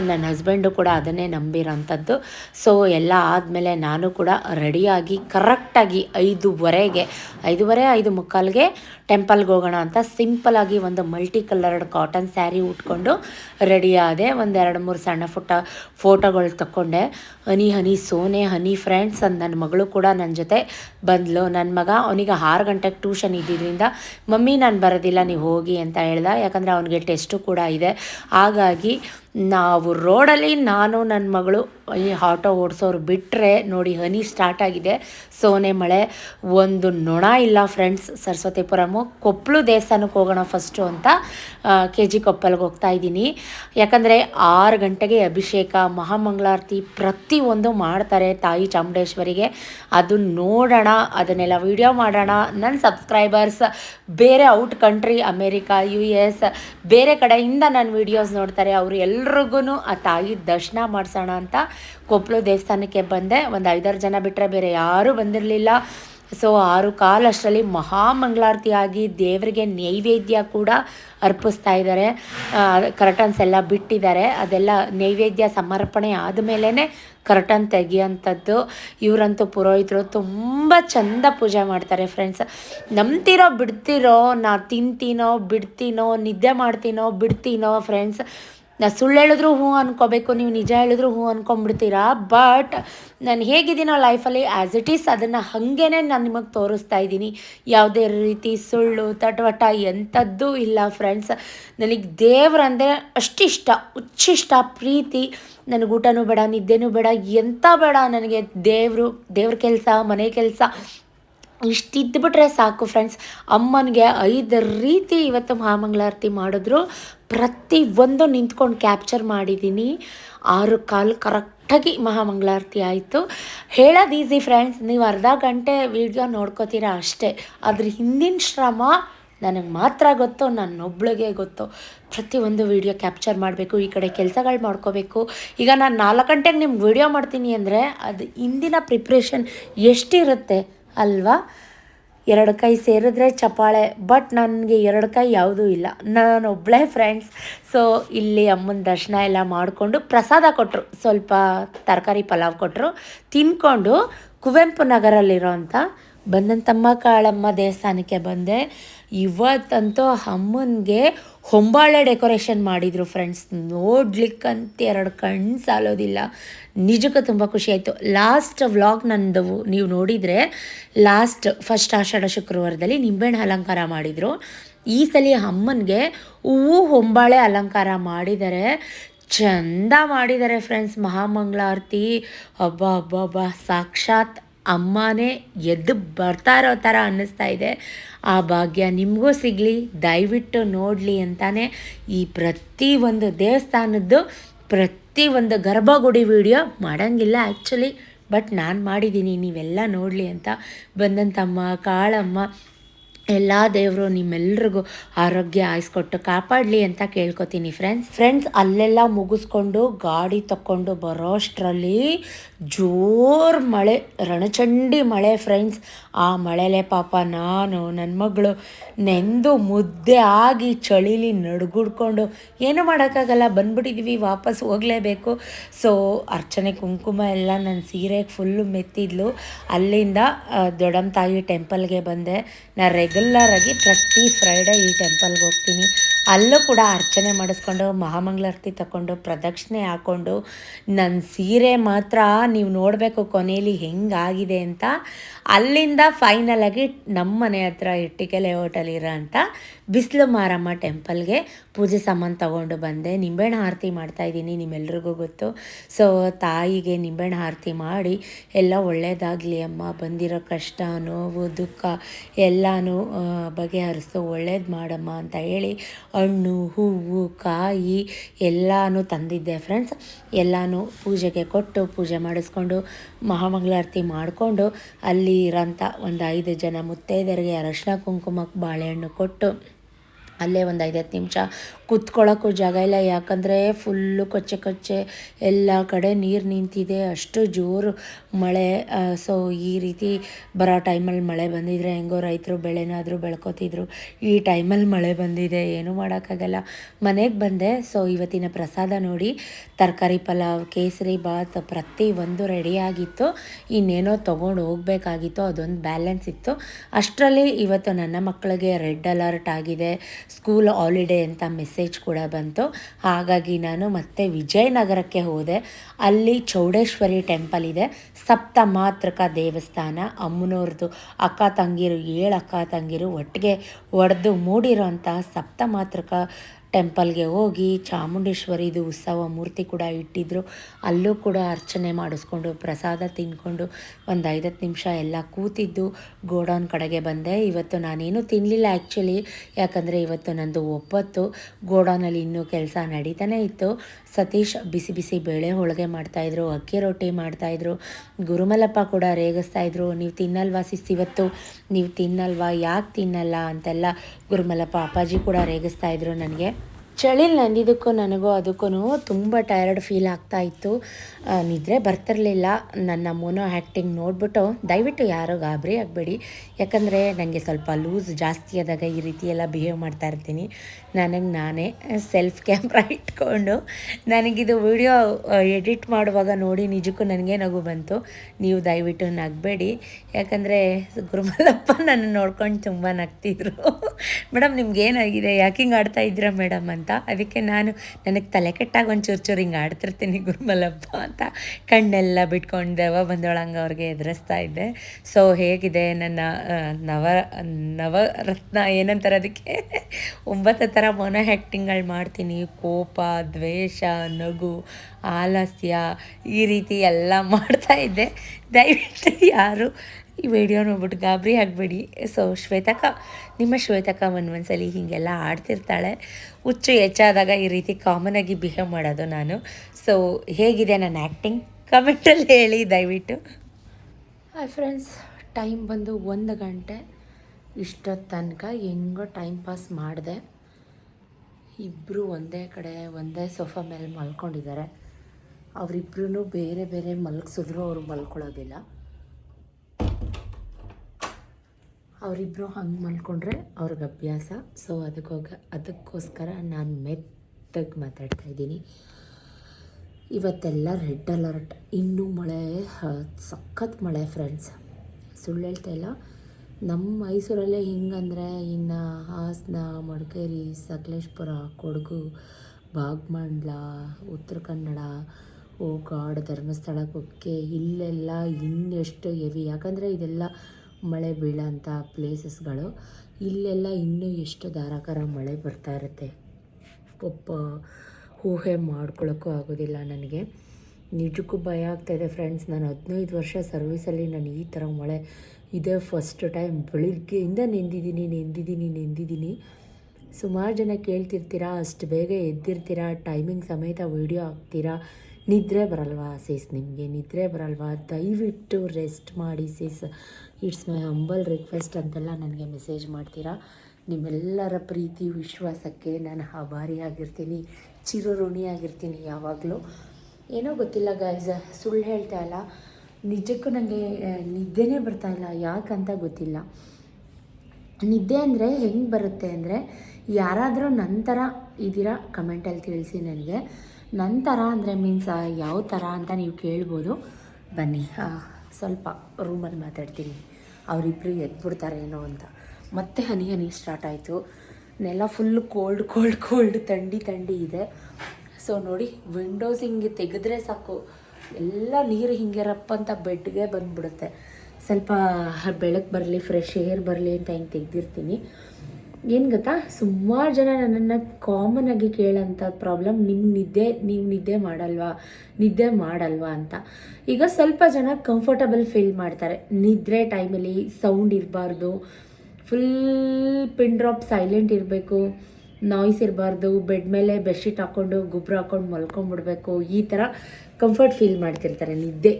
ನನ್ನ ಹಸ್ಬೆಂಡು ಕೂಡ ಅದನ್ನೇ ನಂಬಿರೋಂಥದ್ದು. ಸೊ ಎಲ್ಲ ಆದಮೇಲೆ ನಾನು ಕೂಡ ರೆಡಿಯಾಗಿ ಕರೆಕ್ಟಾಗಿ ಐದುವರೆಗೆ, ಐದುವರೆ, ಐದು ಮುಕ್ಕಾಲ್ಗೆ ಟೆಂಪಲ್ಗೆ ಹೋಗೋಣ ಅಂತ ಸಿಂಪಲಾಗಿ ಒಂದು ಮಲ್ಟಿ ಕಲರ್ಡ್ ಕಾಟನ್ ಸ್ಯಾರಿ ಉಟ್ಕೊಂಡು ರೆಡಿ ಆದೆ. ಒಂದು ಎರಡು ಮೂರು ಸಣ್ಣ ಪುಟ್ಟ ಫೋಟೋಗಳು ತಕ್ಕೊಂಡೆ. ಹನಿ ಹನಿ ಸೋನೆ ಹನಿ ಫ್ರೆಂಡ್ಸ್ ಅಂತ ನನ್ನ ಮಗಳು ಕೂಡ ನನ್ನ ಜೊತೆ ಬಂದಳು ನನ್ನ ಮಗ ಅವನಿಗೆ ಆರು ಗಂಟೆಗೆ ಟ್ಯೂಷನ್ ಇದ್ದಿದ್ದರಿಂದ ಮಮ್ಮಿ, ನಾನು ಬರೋದಿಲ್ಲ, ನೀವು ಹೋಗಿ ಅಂತ ಹೇಳ್ದ. ಯಾಕಂದರೆ ಅವನಿಗೆ ಟೆಸ್ಟು ಕೂಡ ಇದೆ. ಹಾಗಾಗಿ ನಾವು ರೋಡಲ್ಲಿ ನಾನು ನನ್ನ ಮಗಳು, ಈ ಆಟೋ ಓಡಿಸೋರು ಬಿಟ್ಟರೆ ನೋಡಿ ಹನಿ ಸ್ಟಾರ್ಟ್ ಆಗಿದೆ. ಸೋನೆ ಮಳೆ, ಒಂದು ನೊಣ ಇಲ್ಲ ಫ್ರೆಂಡ್ಸ್ ಸರಸ್ವತಿಪುರಮು ಕೊಪ್ಪಳು ದೇವಸ್ಥಾನಕ್ಕೆ ಹೋಗೋಣ ಫಸ್ಟು ಅಂತ ಕೆ ಜಿ ಕೊಪ್ಪಲ್ಗೆ ಹೋಗ್ತಾ ಇದ್ದೀನಿ. ಯಾಕಂದರೆ ಆರು ಗಂಟೆಗೆ ಅಭಿಷೇಕ, ಮಹಾಮಂಗಳಾರತಿ ಪ್ರತಿಯೊಂದು ಮಾಡ್ತಾರೆ ತಾಯಿ ಚಾಮುಂಡೇಶ್ವರಿಗೆ. ಅದು ನೋಡೋಣ, ಅದನ್ನೆಲ್ಲ ವಿಡಿಯೋ ಮಾಡೋಣ. ನನ್ನ ಸಬ್ಸ್ಕ್ರೈಬರ್ಸ್ ಬೇರೆ out country America U S ಬೇರೆ ಕಡೆಯಿಂದ ನನ್ನ ವಿಡಿಯೋಸ್ ನೋಡ್ತಾರೆ. ಅವರು ಎಲ್ರಿಗೂ ಆ ತಾಯಿ ದರ್ಶನ ಮಾಡಿಸೋಣ ಅಂತ ಕೊಪ್ಪಳು ದೇವಸ್ಥಾನಕ್ಕೆ ಬಂದೆ. ಒಂದು ಐದಾರು ಜನ ಬಿಟ್ಟರೆ ಬೇರೆ ಯಾರೂ ಬಂದಿರಲಿಲ್ಲ. ಸೊ ಆರು ಕಾಲಷ್ಟರಲ್ಲಿ ಮಹಾಮಂಗಳಾರತಿ ಆಗಿ ದೇವರಿಗೆ ನೈವೇದ್ಯ ಕೂಡ ಅರ್ಪಿಸ್ತಾ ಇದ್ದಾರೆ. ಕರ್ಟನ್ಸ್ ಎಲ್ಲ ಬಿಟ್ಟಿದ್ದಾರೆ. ಅದೆಲ್ಲ ನೈವೇದ್ಯ ಸಮರ್ಪಣೆ ಆದಮೇಲೆ ಕರ್ಟನ್ ತೆಗಿಯೋಂಥದ್ದು ಇವರಂತೂ ಪುರೋಹಿತರು ತುಂಬ ಚಂದ ಪೂಜೆ ಮಾಡ್ತಾರೆ ಫ್ರೆಂಡ್ಸ್ ನಂಬ್ತಿರೋ, ಬಿಡ್ತಿರೋ, ನಾ ತಿಂತೀನೋ, ಬಿಡ್ತೀನೋ, ನಿದ್ದೆ ಮಾಡ್ತೀನೋ, ಬಿಡ್ತೀನೋ ಫ್ರೆಂಡ್ಸ್ ನಾ ಸುಳ್ಳು ಹೇಳಿದ್ರು ಹ್ಞೂ ಅನ್ಕೋಬೇಕು, ನೀವು ನಿಜ ಹೇಳಿದ್ರು ಹ್ಞೂ ಅನ್ಕೊಂಬಿಡ್ತೀರಾ ಬಟ್ ನಾನು ಹೇಗಿದ್ದೀನೋ ಲೈಫಲ್ಲಿ ಆ್ಯಸ್ ಇಟ್ ಈಸ್ ಅದನ್ನು ಹಾಗೇ ನಾನು ನಿಮಗೆ ತೋರಿಸ್ತಾ ಇದ್ದೀನಿ. ಯಾವುದೇ ರೀತಿ ಸುಳ್ಳು, ತಟವಟ ಎಂಥದ್ದು ಇಲ್ಲ ಫ್ರೆಂಡ್ಸ್ ನನಗೆ ದೇವ್ರಂದರೆ ಅಷ್ಟಿಷ್ಟ, ಹುಚ್ಚಿಷ್ಟ ಪ್ರೀತಿ. ನನಗೆ ಊಟನೂ ಬೇಡ, ನಿದ್ದೆನೂ ಬೇಡ, ಎಂಥ ಬೇಡ ನನಗೆ ದೇವರು, ದೇವ್ರ ಕೆಲಸ, ಮನೆ ಕೆಲಸ. ಇಷ್ಟಿದ್ಬಿಟ್ರೆ ಸಾಕು ಫ್ರೆಂಡ್ಸ್ ಅಮ್ಮನಿಗೆ ಐದು ರೀತಿ ಇವತ್ತು ಮಹಾಮಂಗಳಾರತಿ ಮಾಡಿದ್ರು. ಪ್ರತಿ ಒಂದು ನಿಂತ್ಕೊಂಡು ಕ್ಯಾಪ್ಚರ್ ಮಾಡಿದ್ದೀನಿ ಆರು ಕಾಲು ಕರೆಕ್ಟಾಗಿ ಮಹಾಮಂಗಳಾರತಿ ಆಯಿತು. ಹೇಳೋದು ಈಸಿ ಫ್ರೆಂಡ್ಸ್ ನೀವು ಅರ್ಧ ಗಂಟೆ ವೀಡಿಯೋ ನೋಡ್ಕೋತೀರಾ ಅಷ್ಟೇ. ಅದ್ರ ಹಿಂದಿನ ಶ್ರಮ ನನಗೆ ಮಾತ್ರ ಗೊತ್ತು, ನನ್ನೊಬ್ಳಿಗೆ ಗೊತ್ತು. ಪ್ರತಿಯೊಂದು ವೀಡಿಯೋ ಕ್ಯಾಪ್ಚರ್ ಮಾಡಬೇಕು, ಈ ಕಡೆ ಕೆಲಸಗಳು ಮಾಡ್ಕೋಬೇಕು. ಈಗ ನಾನು ನಾಲ್ಕು ಗಂಟೆಗೆ ನಿಮ್ಗೆ ವೀಡಿಯೋ ಮಾಡ್ತೀನಿ ಅಂದರೆ ಅದು ಹಿಂದಿನ ಪ್ರಿಪ್ರೇಷನ್ ಎಷ್ಟಿರುತ್ತೆ? ಅಲ್ವಾ? ಎರಡು ಕೈ ಸೇರಿದ್ರೆ ಚಪಾಳೆ ಬಟ್ ನನಗೆ ಎರಡು ಕೈ ಯಾವುದೂ ಇಲ್ಲ. ನಾನು ಒಬ್ಬಳೇ ಫ್ರೆಂಡ್ಸ್ ಸೊ ಇಲ್ಲಿ ಅಮ್ಮನ ದರ್ಶನ ಎಲ್ಲ ಮಾಡಿಕೊಂಡು ಪ್ರಸಾದ ಕೊಟ್ಟರು ಸ್ವಲ್ಪ ತರಕಾರಿ ಪಲಾವ್ ಕೊಟ್ಟರು ತಿನ್ಕೊಂಡು ಕುವೆಂಪು ನಗರಲ್ಲಿರೋಂಥ ಬಂದಂತಮ್ಮ ಕಾಳಮ್ಮ ದೇವಸ್ಥಾನಕ್ಕೆ ಬಂದೆ. ಇವತ್ತಂತೂ ಅಮ್ಮನಿಗೆ ಹೊಂಬಾಳೆ ಡೆಕೋರೇಷನ್ ಮಾಡಿದರು ಫ್ರೆಂಡ್ಸ್ ನೋಡ್ಲಿಕ್ಕಂತ ಎರಡು ಕಣ್ಣು ಸಾಲೋದಿಲ್ಲ. ನಿಜಕ್ಕೂ ತುಂಬ ಖುಷಿ ಆಯಿತು. ಲಾಸ್ಟ್ ವ್ಲಾಗ್ ನಂದು, ನೀವು ನೋಡಿದರೆ ಲಾಸ್ಟ್ ಫಸ್ಟ್ ಆಷಾಢ ಶುಕ್ರವಾರದಲ್ಲಿ ನಿಂಬೆಹಣ್ಣು ಅಲಂಕಾರ ಮಾಡಿದರು. ಈ ಸಲ ಅಮ್ಮನಿಗೆ ಹೂವು ಹೊಂಬಾಳೆ ಅಲಂಕಾರ ಮಾಡಿದರೆ ಚಂದ ಮಾಡಿದ್ದಾರೆ ಫ್ರೆಂಡ್ಸ್ ಮಹಾಮಂಗಳಾರತಿ. ಹಬ್ಬ ಹಬ್ಬ ಹಬ್ಬ ಸಾಕ್ಷಾತ್ ಅಮ್ಮನೇ ಎದ್ದು ಬರ್ತಾ ಇರೋ ಥರ ಅನ್ನಿಸ್ತಾ ಇದೆ. ಆ ಭಾಗ್ಯ ನಿಮಗೂ ಸಿಗಲಿ, ದಯವಿಟ್ಟು ನೋಡಲಿ ಅಂತಾನೆ ಈ ಪ್ರತಿ ಒಂದು ದೇವಸ್ಥಾನದ್ದು ಪ್ರತಿ ಒಂದು ಗರ್ಭಗುಡಿ ವಿಡಿಯೋ ಮಾಡೋಂಗಿಲ್ಲ ಆ್ಯಕ್ಚುಲಿ ಬಟ್ ನಾನು ಮಾಡಿದ್ದೀನಿ, ನೀವೆಲ್ಲ ನೋಡಲಿ ಅಂತ. ಬಂದಂತಮ್ಮ, ಕಾಳಮ್ಮ, ಎಲ್ಲ ದೇವರು ನಿಮ್ಮೆಲ್ರಿಗೂ ಆರೋಗ್ಯ ಆಯಿಸ್ಕೊಟ್ಟು ಕಾಪಾಡಲಿ ಅಂತ ಕೇಳ್ಕೊತೀನಿ ಫ್ರೆಂಡ್ಸ್ ಫ್ರೆಂಡ್ಸ್ ಅಲ್ಲೆಲ್ಲ ಮುಗಿಸ್ಕೊಂಡು ಗಾಡಿ ತಕ್ಕೊಂಡು ಬರೋಷ್ಟರಲ್ಲಿ ಜೋರು ಮಳೆ, ರಣಚಂಡಿ ಮಳೆ ಫ್ರೆಂಡ್ಸ್ ಆ ಮಳೆಲೇ ಪಾಪ ನಾನು ನನ್ನ ಮಗಳು ನೆಂದು ಮುದ್ದೆ ಆಗಿ ಚಳಿಲಿ ನಡ್ಗುಡ್ಕೊಂಡು ಏನು ಮಾಡೋಕ್ಕಾಗಲ್ಲ, ಬಂದ್ಬಿಟ್ಟಿದ್ವಿ, ವಾಪಸ್ ಹೋಗಲೇಬೇಕು. ಸೊ ಅರ್ಚನೆ ಕುಂಕುಮ ಎಲ್ಲ ನನ್ನ ಸೀರೆಗೆ ಫುಲ್ಲು ಮೆತ್ತಿದ್ಲು. ಅಲ್ಲಿಂದ ದೊಡಮ್ ತಾಯಿ ಟೆಂಪಲ್ಗೆ ಬಂದೆ. ನಾನು ರೆಗ್ಯುಲರಾಗಿ ಪ್ರತಿ ಫ್ರೈಡೇ ಈ ಟೆಂಪಲ್ಗೆ ಹೋಗ್ತೀನಿ. ಅಲ್ಲೂ ಕೂಡ ಅರ್ಚನೆ ಮಾಡಿಸ್ಕೊಂಡು, ಮಹಾಮಂಗಳಾರತಿ ತಗೊಂಡು, ಪ್ರದಕ್ಷಿಣೆ ಹಾಕ್ಕೊಂಡು ನನ್ನ ಸೀರೆ ಮಾತ್ರ ನೀವು ನೋಡಬೇಕು ಕೊನೆಯಲ್ಲಿ ಹೆಂಗಾಗಿದೆ ಅಂತ ಅಲ್ಲಿಂದ ಫೈನಲ್ ಆಗಿ ನಮ್ಮ ಮನೆ ಹತ್ರ ಇಟ್ಟಿಗೆಲೆ ಹೋಟೆಲ್ ಇರೋ ಅಂತ ಬಿಸಿಲು ಮಾರಮ್ಮ ಟೆಂಪಲ್ಗೆ ಪೂಜೆ ಸಾಮಾನು ತಗೊಂಡು ಬಂದೆ. ನಿಂಬೆಹಣ್ಣು ಆರತಿ ಮಾಡ್ತಾಯಿದ್ದೀನಿ ನಿಮ್ಮೆಲ್ರಿಗೂ ಗೊತ್ತು. ಸೊ ತಾಯಿಗೆ ನಿಂಬೆಹಣ್ಣು ಆರತಿ ಮಾಡಿ, ಎಲ್ಲ ಒಳ್ಳೇದಾಗಲಿ ಅಮ್ಮ, ಬಂದಿರೋ ಕಷ್ಟ, ನೋವು, ದುಃಖ ಎಲ್ಲನೂ ಬಗೆಹರಿಸು ಒಳ್ಳೇದು ಮಾಡಮ್ಮ ಅಂತ ಹೇಳಿ ಹಣ್ಣು, ಹೂವು, ಕಾಯಿ ಎಲ್ಲನೂ ತಂದಿದ್ದೆ ಫ್ರೆಂಡ್ಸ್ ಎಲ್ಲನೂ ಪೂಜೆಗೆ ಕೊಟ್ಟು ಪೂಜೆ ಮಾಡಿಸ್ಕೊಂಡು ಮಹಾಮಂಗಳಾರತಿ ಮಾಡಿಕೊಂಡು ಅಲ್ಲಿ ಇರೋಂಥ ಒಂದು ಐದು ಜನ ಮುತ್ತೈದೆಯರಿಗೆ ಅರಶಿನ ಕುಂಕುಮಕ್ಕೆ ಬಾಳೆಹಣ್ಣು ಕೊಟ್ಟು ಅಲ್ಲೇ ಒಂದು ಐದತ್ತು ನಿಮಿಷ ಕುತ್ಕೊಳ್ಳೋಕ್ಕೂ ಜಾಗ ಇಲ್ಲ. ಯಾಕಂದರೆ ಫುಲ್ಲು ಕೊಚ್ಚೆ ಕೊಚ್ಚೆ ಎಲ್ಲ ಕಡೆ ನೀರು ನಿಂತಿದೆ. ಅಷ್ಟು ಜೋರು ಮಳೆ. ಸೊ ಈ ರೀತಿ ಬರೋ ಟೈಮಲ್ಲಿ ಮಳೆ ಬಂದಿದ್ರೆ ಹೆಂಗೋ ರೈತರು ಬೆಳೆನಾದರೂ ಬೆಳ್ಕೊತಿದ್ರು. ಈ ಟೈಮಲ್ಲಿ ಮಳೆ ಬಂದಿದೆ, ಏನೂ ಮಾಡೋಕ್ಕಾಗಲ್ಲ. ಮನೆಗೆ ಬಂದೆ. ಸೊ ಇವತ್ತಿನ ಪ್ರಸಾದ ನೋಡಿ, ತರಕಾರಿ ಪಲಾವ್, ಕೇಸರಿ ಬಾತ್ ಪ್ರತಿ ಒಂದು ರೆಡಿಯಾಗಿತ್ತು ಇನ್ನೇನೋ ತೊಗೊಂಡು ಹೋಗಬೇಕಾಗಿತ್ತು. ಅದೊಂದು ಬ್ಯಾಲೆನ್ಸ್ ಇತ್ತು. ಅಷ್ಟರಲ್ಲಿ ಇವತ್ತು ನನ್ನ ಮಕ್ಕಳಿಗೆ ರೆಡ್ ಅಲರ್ಟ್ ಆಗಿದೆ. ಸ್ಕೂಲ್ ಹಾಲಿಡೇ ಅಂತ ಮೆಸೇಜ್ ಕೂಡ ಬಂತು. ಹಾಗಾಗಿ ನಾನು ಮತ್ತೆ ವಿಜಯನಗರಕ್ಕೆ ಹೋದೆ. ಅಲ್ಲಿ ಚೌಡೇಶ್ವರಿ ಟೆಂಪಲ್ ಇದೆ. ಸಪ್ತ ಮಾತೃಕ ದೇವಸ್ಥಾನ. ಅಮ್ಮನವ್ರದ್ದು ಅಕ್ಕ ತಂಗಿರು, ಏಳು ಅಕ್ಕ ತಂಗಿರು ಒಟ್ಟಿಗೆ ಒಡೆದು ಮೂಡಿರೋಂಥ ಸಪ್ತ ಮಾತೃಕ ಟೆಂಪಲ್ಗೆ ಹೋಗಿ ಚಾಮುಂಡೇಶ್ವರಿದು ಉತ್ಸವ ಮೂರ್ತಿ ಕೂಡ ಇಟ್ಟಿದ್ರು. ಅಲ್ಲೂ ಕೂಡ ಅರ್ಚನೆ ಮಾಡಿಸ್ಕೊಂಡು, ಪ್ರಸಾದ ತಿನ್ಕೊಂಡು ಒಂದು ಐದತ್ತು ನಿಮಿಷ ಎಲ್ಲ ಕೂತಿದ್ದು. ಗೋಡೌನ್ ಕಡೆಗೆ ಬಂದೆ. ಇವತ್ತು ನಾನೇನು ತಿನ್ನಲಿಲ್ಲ ಆ್ಯಕ್ಚುಲಿ ಯಾಕಂದರೆ ಇವತ್ತು ನಂದು ಒಪ್ಪತ್ತು ಗೋಡೌನಲ್ಲಿ ಇನ್ನೂ ಕೆಲಸ ನಡೀತಾನೆ ಇತ್ತು. ಸತೀಶ್ ಬಿಸಿ ಬಿಸಿ ಬೇಳೆ ಹೋಳಿಗೆ ಮಾಡ್ತಾಯಿದ್ರು ಅಕ್ಕಿ ರೊಟ್ಟಿ ಮಾಡ್ತಾಯಿದ್ರು ಗುರುಮಲಪ್ಪ ಕೂಡ ರೇಗಿಸ್ತಾಯಿದ್ರು ನೀವು ತಿನ್ನಲ್ವಾ ಸಿಸ್ ಇವತ್ತು? ನೀವು ತಿನ್ನಲ್ವಾ? ಯಾಕೆ ತಿನ್ನಲ್ಲ? ಅಂತೆಲ್ಲ ಗುರುಮಲಪ್ಪ ಅಪ್ಪಾಜಿ ಕೂಡ ರೇಗಿಸ್ತಾ ಇದ್ರು ನನಗೆ. ಚಳಿಲಿ ನಂದಿದಕ್ಕೂ ನನಗೂ ಅದಕ್ಕೂ ತುಂಬ ಟಯರ್ಡ್ ಫೀಲ್ ಆಗ್ತಾ ಇತ್ತು. ನಿದ್ರೆ ಬರ್ತಿರಲಿಲ್ಲ. ನನ್ನ ಮೋನೋ ಆ್ಯಕ್ಟಿಂಗ್ ನೋಡಿಬಿಟ್ಟು, ದಯವಿಟ್ಟು ಯಾರೋ ಗಾಬರಿ ಆಗಬೇಡಿ. ಯಾಕಂದರೆ ನನಗೆ ಸ್ವಲ್ಪ ಲೂಸ್ ಜಾಸ್ತಿ ಆದಾಗ ಈ ರೀತಿ ಎಲ್ಲ ಬಿಹೇವ್ ಮಾಡ್ತಾ ಇರ್ತೀನಿ. ನನಗೆ ನಾನೇ ಸೆಲ್ಫ್ ಕ್ಯಾಮ್ರಾ <laughs> ಇಟ್ಕೊಂಡು ನನಗಿದು ವಿಡಿಯೋ ಎಡಿಟ್ ಮಾಡುವಾಗ ನೋಡಿ ನಿಜಕ್ಕೂ ನನಗೆ ನಗು ಬಂತು. ನೀವು ದಯವಿಟ್ಟು ನಗಬೇಡಿ. ಯಾಕಂದರೆ ಗುರುಮಲಪ್ಪ ನನ್ನ ನೋಡ್ಕೊಂಡು ತುಂಬ ನಗ್ತಿದ್ರು. ಮೇಡಮ್, ನಿಮ್ಗೆ ಏನಾಗಿದೆ? ಯಾಕೆ ಹಿಂಗೆ ಆಡ್ತಾ ಇದ್ದೀರಾ ಮೇಡಮ್ ಅಂತ? ಅದಕ್ಕೆ ನಾನು, ನನಗೆ ತಲೆ ಕೆಟ್ಟಾಗ ಒಂದು ಚೂರು ಚೂರು ಹಿಂಗೆ ಆಡ್ತಿರ್ತೀನಿ ಗುರುಮಲಪ್ಪ ಅಂತ. ಕಣ್ಣೆಲ್ಲ ಬಿಟ್ಕೊಂಡು ದೆವ್ವ ಬಂದೊಳಂಗೆ ಅವ್ರಿಗೆ ಎದುರಿಸ್ತಾ ಇದ್ದೆ. ಸೊ ಹೇಗಿದೆ ನನ್ನ ನವ, ನವರತ್ನ ಏನಂತಾರೆ ಅದಕ್ಕೆ? ಒಂಬತ್ತು ಥರ ಮೊನ ಆ್ಯಕ್ಟಿಂಗ್ಗಳು ಮಾಡ್ತೀನಿ. ಕೋಪ, ದ್ವೇಷ, ನಗು, ಆಲಸ್ಯ ಈ ರೀತಿ ಎಲ್ಲ ಮಾಡ್ತಾ ಇದ್ದೆ. ದಯವಿಟ್ಟು ಯಾರು ಈ ವಿಡಿಯೋ ನೋಡ್ಬಿಟ್ಟು ಗಾಬರಿ ಆಗಬೇಡಿ. ಸೊ ಶ್ವೇತಕ ನಿಮ್ಮ ಶ್ವೇತಕ ಒಂದು ಒಂದ್ಸಲಿ ಹೀಗೆಲ್ಲ ಆಡ್ತಿರ್ತಾಳೆ. ಹುಚ್ಚು ಹೆಚ್ಚಾದಾಗ ಈ ರೀತಿ ಕಾಮನಾಗಿ ಬಿಹೇವ್ ಮಾಡೋದು ನಾನು. ಸೊ ಹೇಗಿದೆ ನನ್ನ ಆ್ಯಕ್ಟಿಂಗ್ ಕಮೆಂಟಲ್ಲಿ ಹೇಳಿ ದಯವಿಟ್ಟು. ಹಾಯ್ ಫ್ರೆಂಡ್ಸ್ ಟೈಮ್ ಬಂದು ಒಂದು ಗಂಟೆ. ಇಷ್ಟೊತ್ತು ತನಕ ಹೆಂಗೋ ಟೈಮ್ ಪಾಸ್ ಮಾಡಿದೆ. ಇಬ್ಬರು ಒಂದೇ ಕಡೆ, ಒಂದೇ ಸೋಫಾ ಮೇಲೆ ಮಲ್ಕೊಂಡಿದ್ದಾರೆ. ಅವರಿಬ್ರು ಬೇರೆ ಬೇರೆ ಮಲಗಿಸಿದ್ರು, ಅವರು ಮಲ್ಕೊಳ್ಳೋದಿಲ್ಲ. ಅವರಿಬ್ಬರು ಹಂಗೆ ಮಲ್ಕೊಂಡ್ರೆ ಅವ್ರಿಗೆ ಅಭ್ಯಾಸ. ಸೊ ಅದಕ್ಕೋಗ, ಅದಕ್ಕೋಸ್ಕರ ನಾನು ಮೆತ್ತಗೆ ಮಾತಾಡ್ತಾ ಇದ್ದೀನಿ. ಇವತ್ತೆಲ್ಲ ರೆಡ್ ಅಲರ್ಟ್. ಇನ್ನೂ ಮಳೆ ಸಖತ್ ಮಳೆ ಫ್ರೆಂಡ್ಸ್ ಸುಳ್ಳು ಹೇಳ್ತಾ ಇಲ್ಲ. ನಮ್ಮ ಮೈಸೂರಲ್ಲೇ ಹಿಂಗಂದರೆ ಇನ್ನು ಹಾಸನ, ಮಡಿಕೇರಿ, ಸಕಲೇಶ್ಪುರ, ಕೊಡಗು ಭಾಗಮಂಡ್ಲ ಉತ್ತರ ಕನ್ನಡ, ಓ ಗಾಡ್ ಧರ್ಮಸ್ಥಳ ಕುಕ್ಕೆ ಇಲ್ಲೆಲ್ಲ ಇನ್ನೆಷ್ಟು ಹೆವಿ ಯಾಕಂದರೆ ಇದೆಲ್ಲ ಮಳೆ ಬೀಳೋಂಥ ಪ್ಲೇಸಸ್ಗಳು ಇಲ್ಲೆಲ್ಲ ಇನ್ನೂ ಎಷ್ಟು ಧಾರಾಕಾರ ಮಳೆ ಬರ್ತಾ ಇರುತ್ತೆ. ಒಬ್ಬ ಊಹೆ ಮಾಡ್ಕೊಳ್ಳೋಕ್ಕೂ ಆಗೋದಿಲ್ಲ ನನಗೆ. ನಿಜಕ್ಕೂ ಭಯ ಆಗ್ತಾಯಿದೆ ಫ್ರೆಂಡ್ಸ್ ನಾನು ಹದಿನೈದು ವರ್ಷ ಸರ್ವೀಸಲ್ಲಿ ನಾನು ಈ ಥರ ಮಳೆ ಇದೇ ಫಸ್ಟ್ ಟೈಮ್ ಬೆಳಿಗ್ಗೆಯಿಂದ ನೆಂದಿದ್ದೀನಿ ನೆಂದಿದ್ದೀನಿ ನೆಂದಿದ್ದೀನಿ. ಸುಮಾರು ಜನ ಕೇಳ್ತಿರ್ತೀರಾ, ಅಷ್ಟು ಬೇಗ ಎದ್ದಿರ್ತೀರಾ ಟೈಮಿಂಗ್ ಸಮೇತ ವೀಡಿಯೋ ಹಾಕ್ತೀರಾ ನಿದ್ರೆ ಬರಲ್ವಾ ಸೀಸ್ ನಿಮಗೆ? ನಿದ್ರೆ ಬರಲ್ವಾ? ದಯವಿಟ್ಟು ರೆಸ್ಟ್ ಮಾಡಿ ಸೀಸ್. ಇಟ್ಸ್ ಮೈ ಹಂಬಲ್ ರಿಕ್ವೆಸ್ಟ್ ಅಂತೆಲ್ಲ ನನಗೆ ಮೆಸೇಜ್ ಮಾಡ್ತೀರಾ? ನಿಮ್ಮೆಲ್ಲರ ಪ್ರೀತಿ, ವಿಶ್ವಾಸಕ್ಕೆ ನಾನು ಆಭಾರಿಯಾಗಿರ್ತೀನಿ ಚಿರಋಣಿಯಾಗಿರ್ತೀನಿ ಯಾವಾಗಲೂ. ಏನೋ ಗೊತ್ತಿಲ್ಲ ಗಾಯ್ಸ್ ಸುಳ್ಳು ಹೇಳ್ತಾ ಇಲ್ಲ. ನಿಜಕ್ಕೂ ನನಗೆ ನಿದ್ದೆನೇ ಬರ್ತಾ ಇಲ್ಲ. ಯಾಕಂತ ಗೊತ್ತಿಲ್ಲ. ನಿದ್ದೆ ಅಂದರೆ ಹೆಂಗೆ ಬರುತ್ತೆ ಅಂದರೆ, ಯಾರಾದರೂ ನಂತರ ಇದ್ದೀರಾ? ಕಮೆಂಟಲ್ಲಿ ತಿಳಿಸಿ ನನಗೆ. ನಂತರ ಅಂದರೆ ಮೀನ್ಸ್ ಯಾವ ಥರ ಅಂತ ನೀವು ಕೇಳ್ಬೋದು. ಬನ್ನಿ ಸ್ವಲ್ಪ ರೂಮಲ್ಲಿ ಮಾತಾಡ್ತೀನಿ. ಅವರಿಬ್ಬರು ಎದ್ಬಿಡ್ತಾರೆ ಏನೋ ಅಂತ. ಮತ್ತೆ ಹನಿ ಹನಿ ಸ್ಟಾರ್ಟ್ ಆಯಿತು. ನೆಲ ಫುಲ್ ಕೋಲ್ಡ್ ಕೋಲ್ಡ್ ಕೋಲ್ಡ್ ಥಂಡಿ ಥಂಡಿ ಇದೆ. ಸೊ ನೋಡಿ ವಿಂಡೋಸ್ ಹಿಂಗೆ ತೆಗೆದ್ರೆ ಸಾಕು. ಎಲ್ಲ ನೀರು ಹಿಂಗೆ ರಪ್ಪ ಅಂತ ಬೆಡ್ಗೆ ಬಂದುಬಿಡುತ್ತೆ. ಸ್ವಲ್ಪ ಬೆಳಕು ಬರಲಿ ಫ್ರೆಶ್ ಏರ್ ಬರಲಿ ಅಂತ ಹಿಂಗೆ ತೆಗ್ದಿರ್ತೀನಿ. ಏನು ಗೊತ್ತಾ? ಸುಮಾರು ಜನ ನನ್ನನ್ನು ಕಾಮನ್ ಆಗಿ ಕೇಳೋಂಥ ಪ್ರಾಬ್ಲಮ್ ನಿಮ್ಮ ನಿದ್ದೆ, ನೀವು ನಿದ್ದೆ ಮಾಡಲ್ವಾ? ನಿದ್ದೆ ಮಾಡಲ್ವಾ ಅಂತ. ಈಗ ಸ್ವಲ್ಪ ಜನ ಕಂಫರ್ಟಬಲ್ ಫೀಲ್ ಮಾಡ್ತಾರೆ. ನಿದ್ರೆ ಟೈಮಲ್ಲಿ ಸೌಂಡ್ ಇರಬಾರ್ದು. ಫುಲ್ ಪಿನ್ ಡ್ರಾಪ್ ಸೈಲೆಂಟ್ ಇರಬೇಕು. ನಾಯ್ಸ್ ಇರಬಾರ್ದು. ಬೆಡ್ ಮೇಲೆ ಬೆಡ್ಶೀಟ್ ಹಾಕ್ಕೊಂಡು ಗೊಬ್ಬರ ಹಾಕ್ಕೊಂಡು ಮಲ್ಕೊಂಡ್ಬಿಡ್ಬೇಕು ಈ ಥರ ಕಂಫರ್ಟ್ ಫೀಲ್ ಮಾಡ್ತಿರ್ತಾರೆ ನಿದ್ದೆ.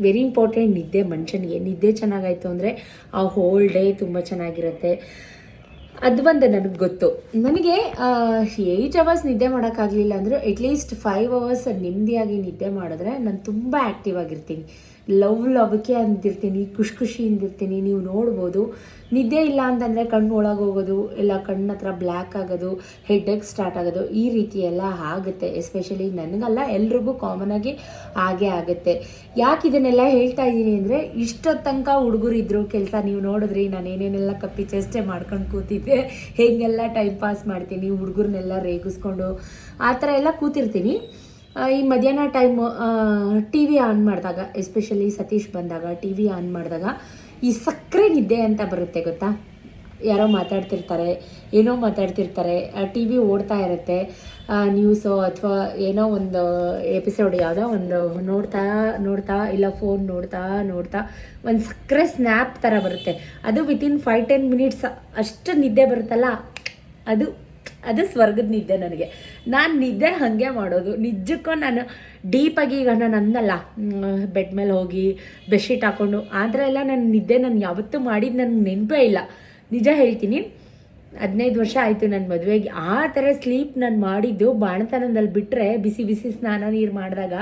ವೆರಿ ಇಂಪಾರ್ಟೆಂಟ್ ನಿದ್ದೆ ಮನುಷ್ಯನಿಗೆ. ನಿದ್ದೆ ಚೆನ್ನಾಗಾಯಿತು ಅಂದರೆ ಆ ಹೋಲ್ ಡೇ ತುಂಬ ಚೆನ್ನಾಗಿರುತ್ತೆ. ಅದು ಒಂದು ನನಗೆ ಗೊತ್ತು. ನನಗೆ ಏಯ್ಟ್ ಅವರ್ಸ್ ನಿದ್ದೆ ಮಾಡೋಕ್ಕಾಗಲಿಲ್ಲ ಅಂದರೂ ಅಟ್ಲೀಸ್ಟ್ ಫೈವ್ ಅವರ್ಸ್ ನೆಮ್ಮದಿಯಾಗಿ ನಿದ್ದೆ ಮಾಡಿದ್ರೆ ನಾನು ತುಂಬ ಆ್ಯಕ್ಟಿವ್ ಆಗಿರ್ತೀನಿ. ಲವ್ ಲವಕೆ ಅಂದಿರ್ತೀನಿ ಖುಷಿ ಖುಷಿಯಿಂದ ಇರ್ತೀನಿ ನೀವು ನೋಡ್ಬೋದು. ನಿದ್ದೆ ಇಲ್ಲ ಅಂತಂದರೆ ಕಣ್ಣು ಒಳಗೆ ಹೋಗೋದು, ಇಲ್ಲ ಕಣ್ಣು ಹತ್ರ ಬ್ಲ್ಯಾಕ್ ಆಗೋದು ಹೆಡ್ಡೇಕ್ ಸ್ಟಾರ್ಟ್ ಆಗೋದು, ಈ ರೀತಿ ಎಲ್ಲ ಆಗುತ್ತೆ. ಎಸ್ಪೆಷಲಿ ನನಗಲ್ಲ, ಎಲ್ರಿಗೂ ಕಾಮನ್ ಆಗಿ ಹಾಗೇ ಆಗುತ್ತೆ. ಯಾಕೆ ಇದನ್ನೆಲ್ಲ ಹೇಳ್ತಾ ಇದ್ದೀನಿ ಅಂದರೆ, ಇಷ್ಟೊತ್ತು ತನಕ ಹುಡುಗರಿದ್ರು ಕೆಲಸ ನೀವು ನೋಡಿದ್ರಿ, ನಾನು ಏನೇನೆಲ್ಲ ಕಪ್ಪಿ ಚೇಷ್ಟೆ ಮಾಡ್ಕೊಂಡು ಕೂತಿದ್ದೆ, ಹೇಗೆಲ್ಲ ಟೈಮ್ ಪಾಸ್ ಮಾಡ್ತೀನಿ ಹುಡುಗರನ್ನೆಲ್ಲ ರೇಗಿಸ್ಕೊಂಡು, ಆ ಥರ ಎಲ್ಲ ಕೂತಿರ್ತೀನಿ. ಈ ಮಧ್ಯಾಹ್ನ ಟೈಮು ಟಿ ವಿ ಆನ್ ಮಾಡಿದಾಗ ಎಸ್ಪೆಷಲಿ ಸತೀಶ್ ಬಂದಾಗ ಟಿ ವಿ ಆನ್ ಮಾಡಿದಾಗ, ಈ ಸಕ್ಕರೆ ನಿದ್ದೆ ಅಂತ ಬರುತ್ತೆ ಗೊತ್ತಾ? ಯಾರೋ ಮಾತಾಡ್ತಿರ್ತಾರೆ, ಏನೋ ಮಾತಾಡ್ತಿರ್ತಾರೆ ಟಿ ವಿ ಓಡ್ತಾ ಇರುತ್ತೆ ನ್ಯೂಸು ಅಥವಾ ಏನೋ ಒಂದು ಎಪಿಸೋಡ್ ಯಾವುದೋ ಒಂದು ನೋಡ್ತಾ ನೋಡ್ತಾ, ಇಲ್ಲ ಫೋನ್ ನೋಡ್ತಾ ನೋಡ್ತಾ, ಒಂದು ಸಕ್ಕರೆ ಸ್ನ್ಯಾಪ್ ಥರ ಬರುತ್ತೆ. ಅದು ವಿತಿನ್ ಫೈವ್ ಟೆನ್ ಮಿನಿಟ್ಸ್ ಅಷ್ಟು ನಿದ್ದೆ ಬರುತ್ತಲ್ಲ? ಅದು ಅದು ಸ್ವರ್ಗದ ನಿದ್ದೆ ನನಗೆ. ನಾನು ನಿದ್ದೆ ಹಾಗೆ ಮಾಡೋದು. ನಿಜಕ್ಕೂ ನಾನು ಡೀಪಾಗಿ ಈಗ ನಾನು ಅನ್ನಲ್ಲ ಬೆಡ್ ಮೇಲೆ ಹೋಗಿ ಬೆಡ್ಶೀಟ್ ಹಾಕ್ಕೊಂಡು ಆ ಥರ ಎಲ್ಲ ನನ್ನ ನಿದ್ದೆ ನಾನು ಯಾವತ್ತೂ ಮಾಡಿದ್ದು ನನಗೆ ನೆನಪೇ ಇಲ್ಲ. ನಿಜ ಹೇಳ್ತೀನಿ, ಹದಿನೈದು ವರ್ಷ ಆಯಿತು ನನ್ನ ಮದುವೆಗೆ. ಆ ಥರ ಸ್ಲೀಪ್ ನಾನು ಮಾಡಿದ್ದು ಬಾಣತನದಲ್ಲಿ ಬಿಟ್ಟರೆ ಬಿಸಿ ಬಿಸಿ ಸ್ನಾನ ನೀರು ಮಾಡಿದಾಗ,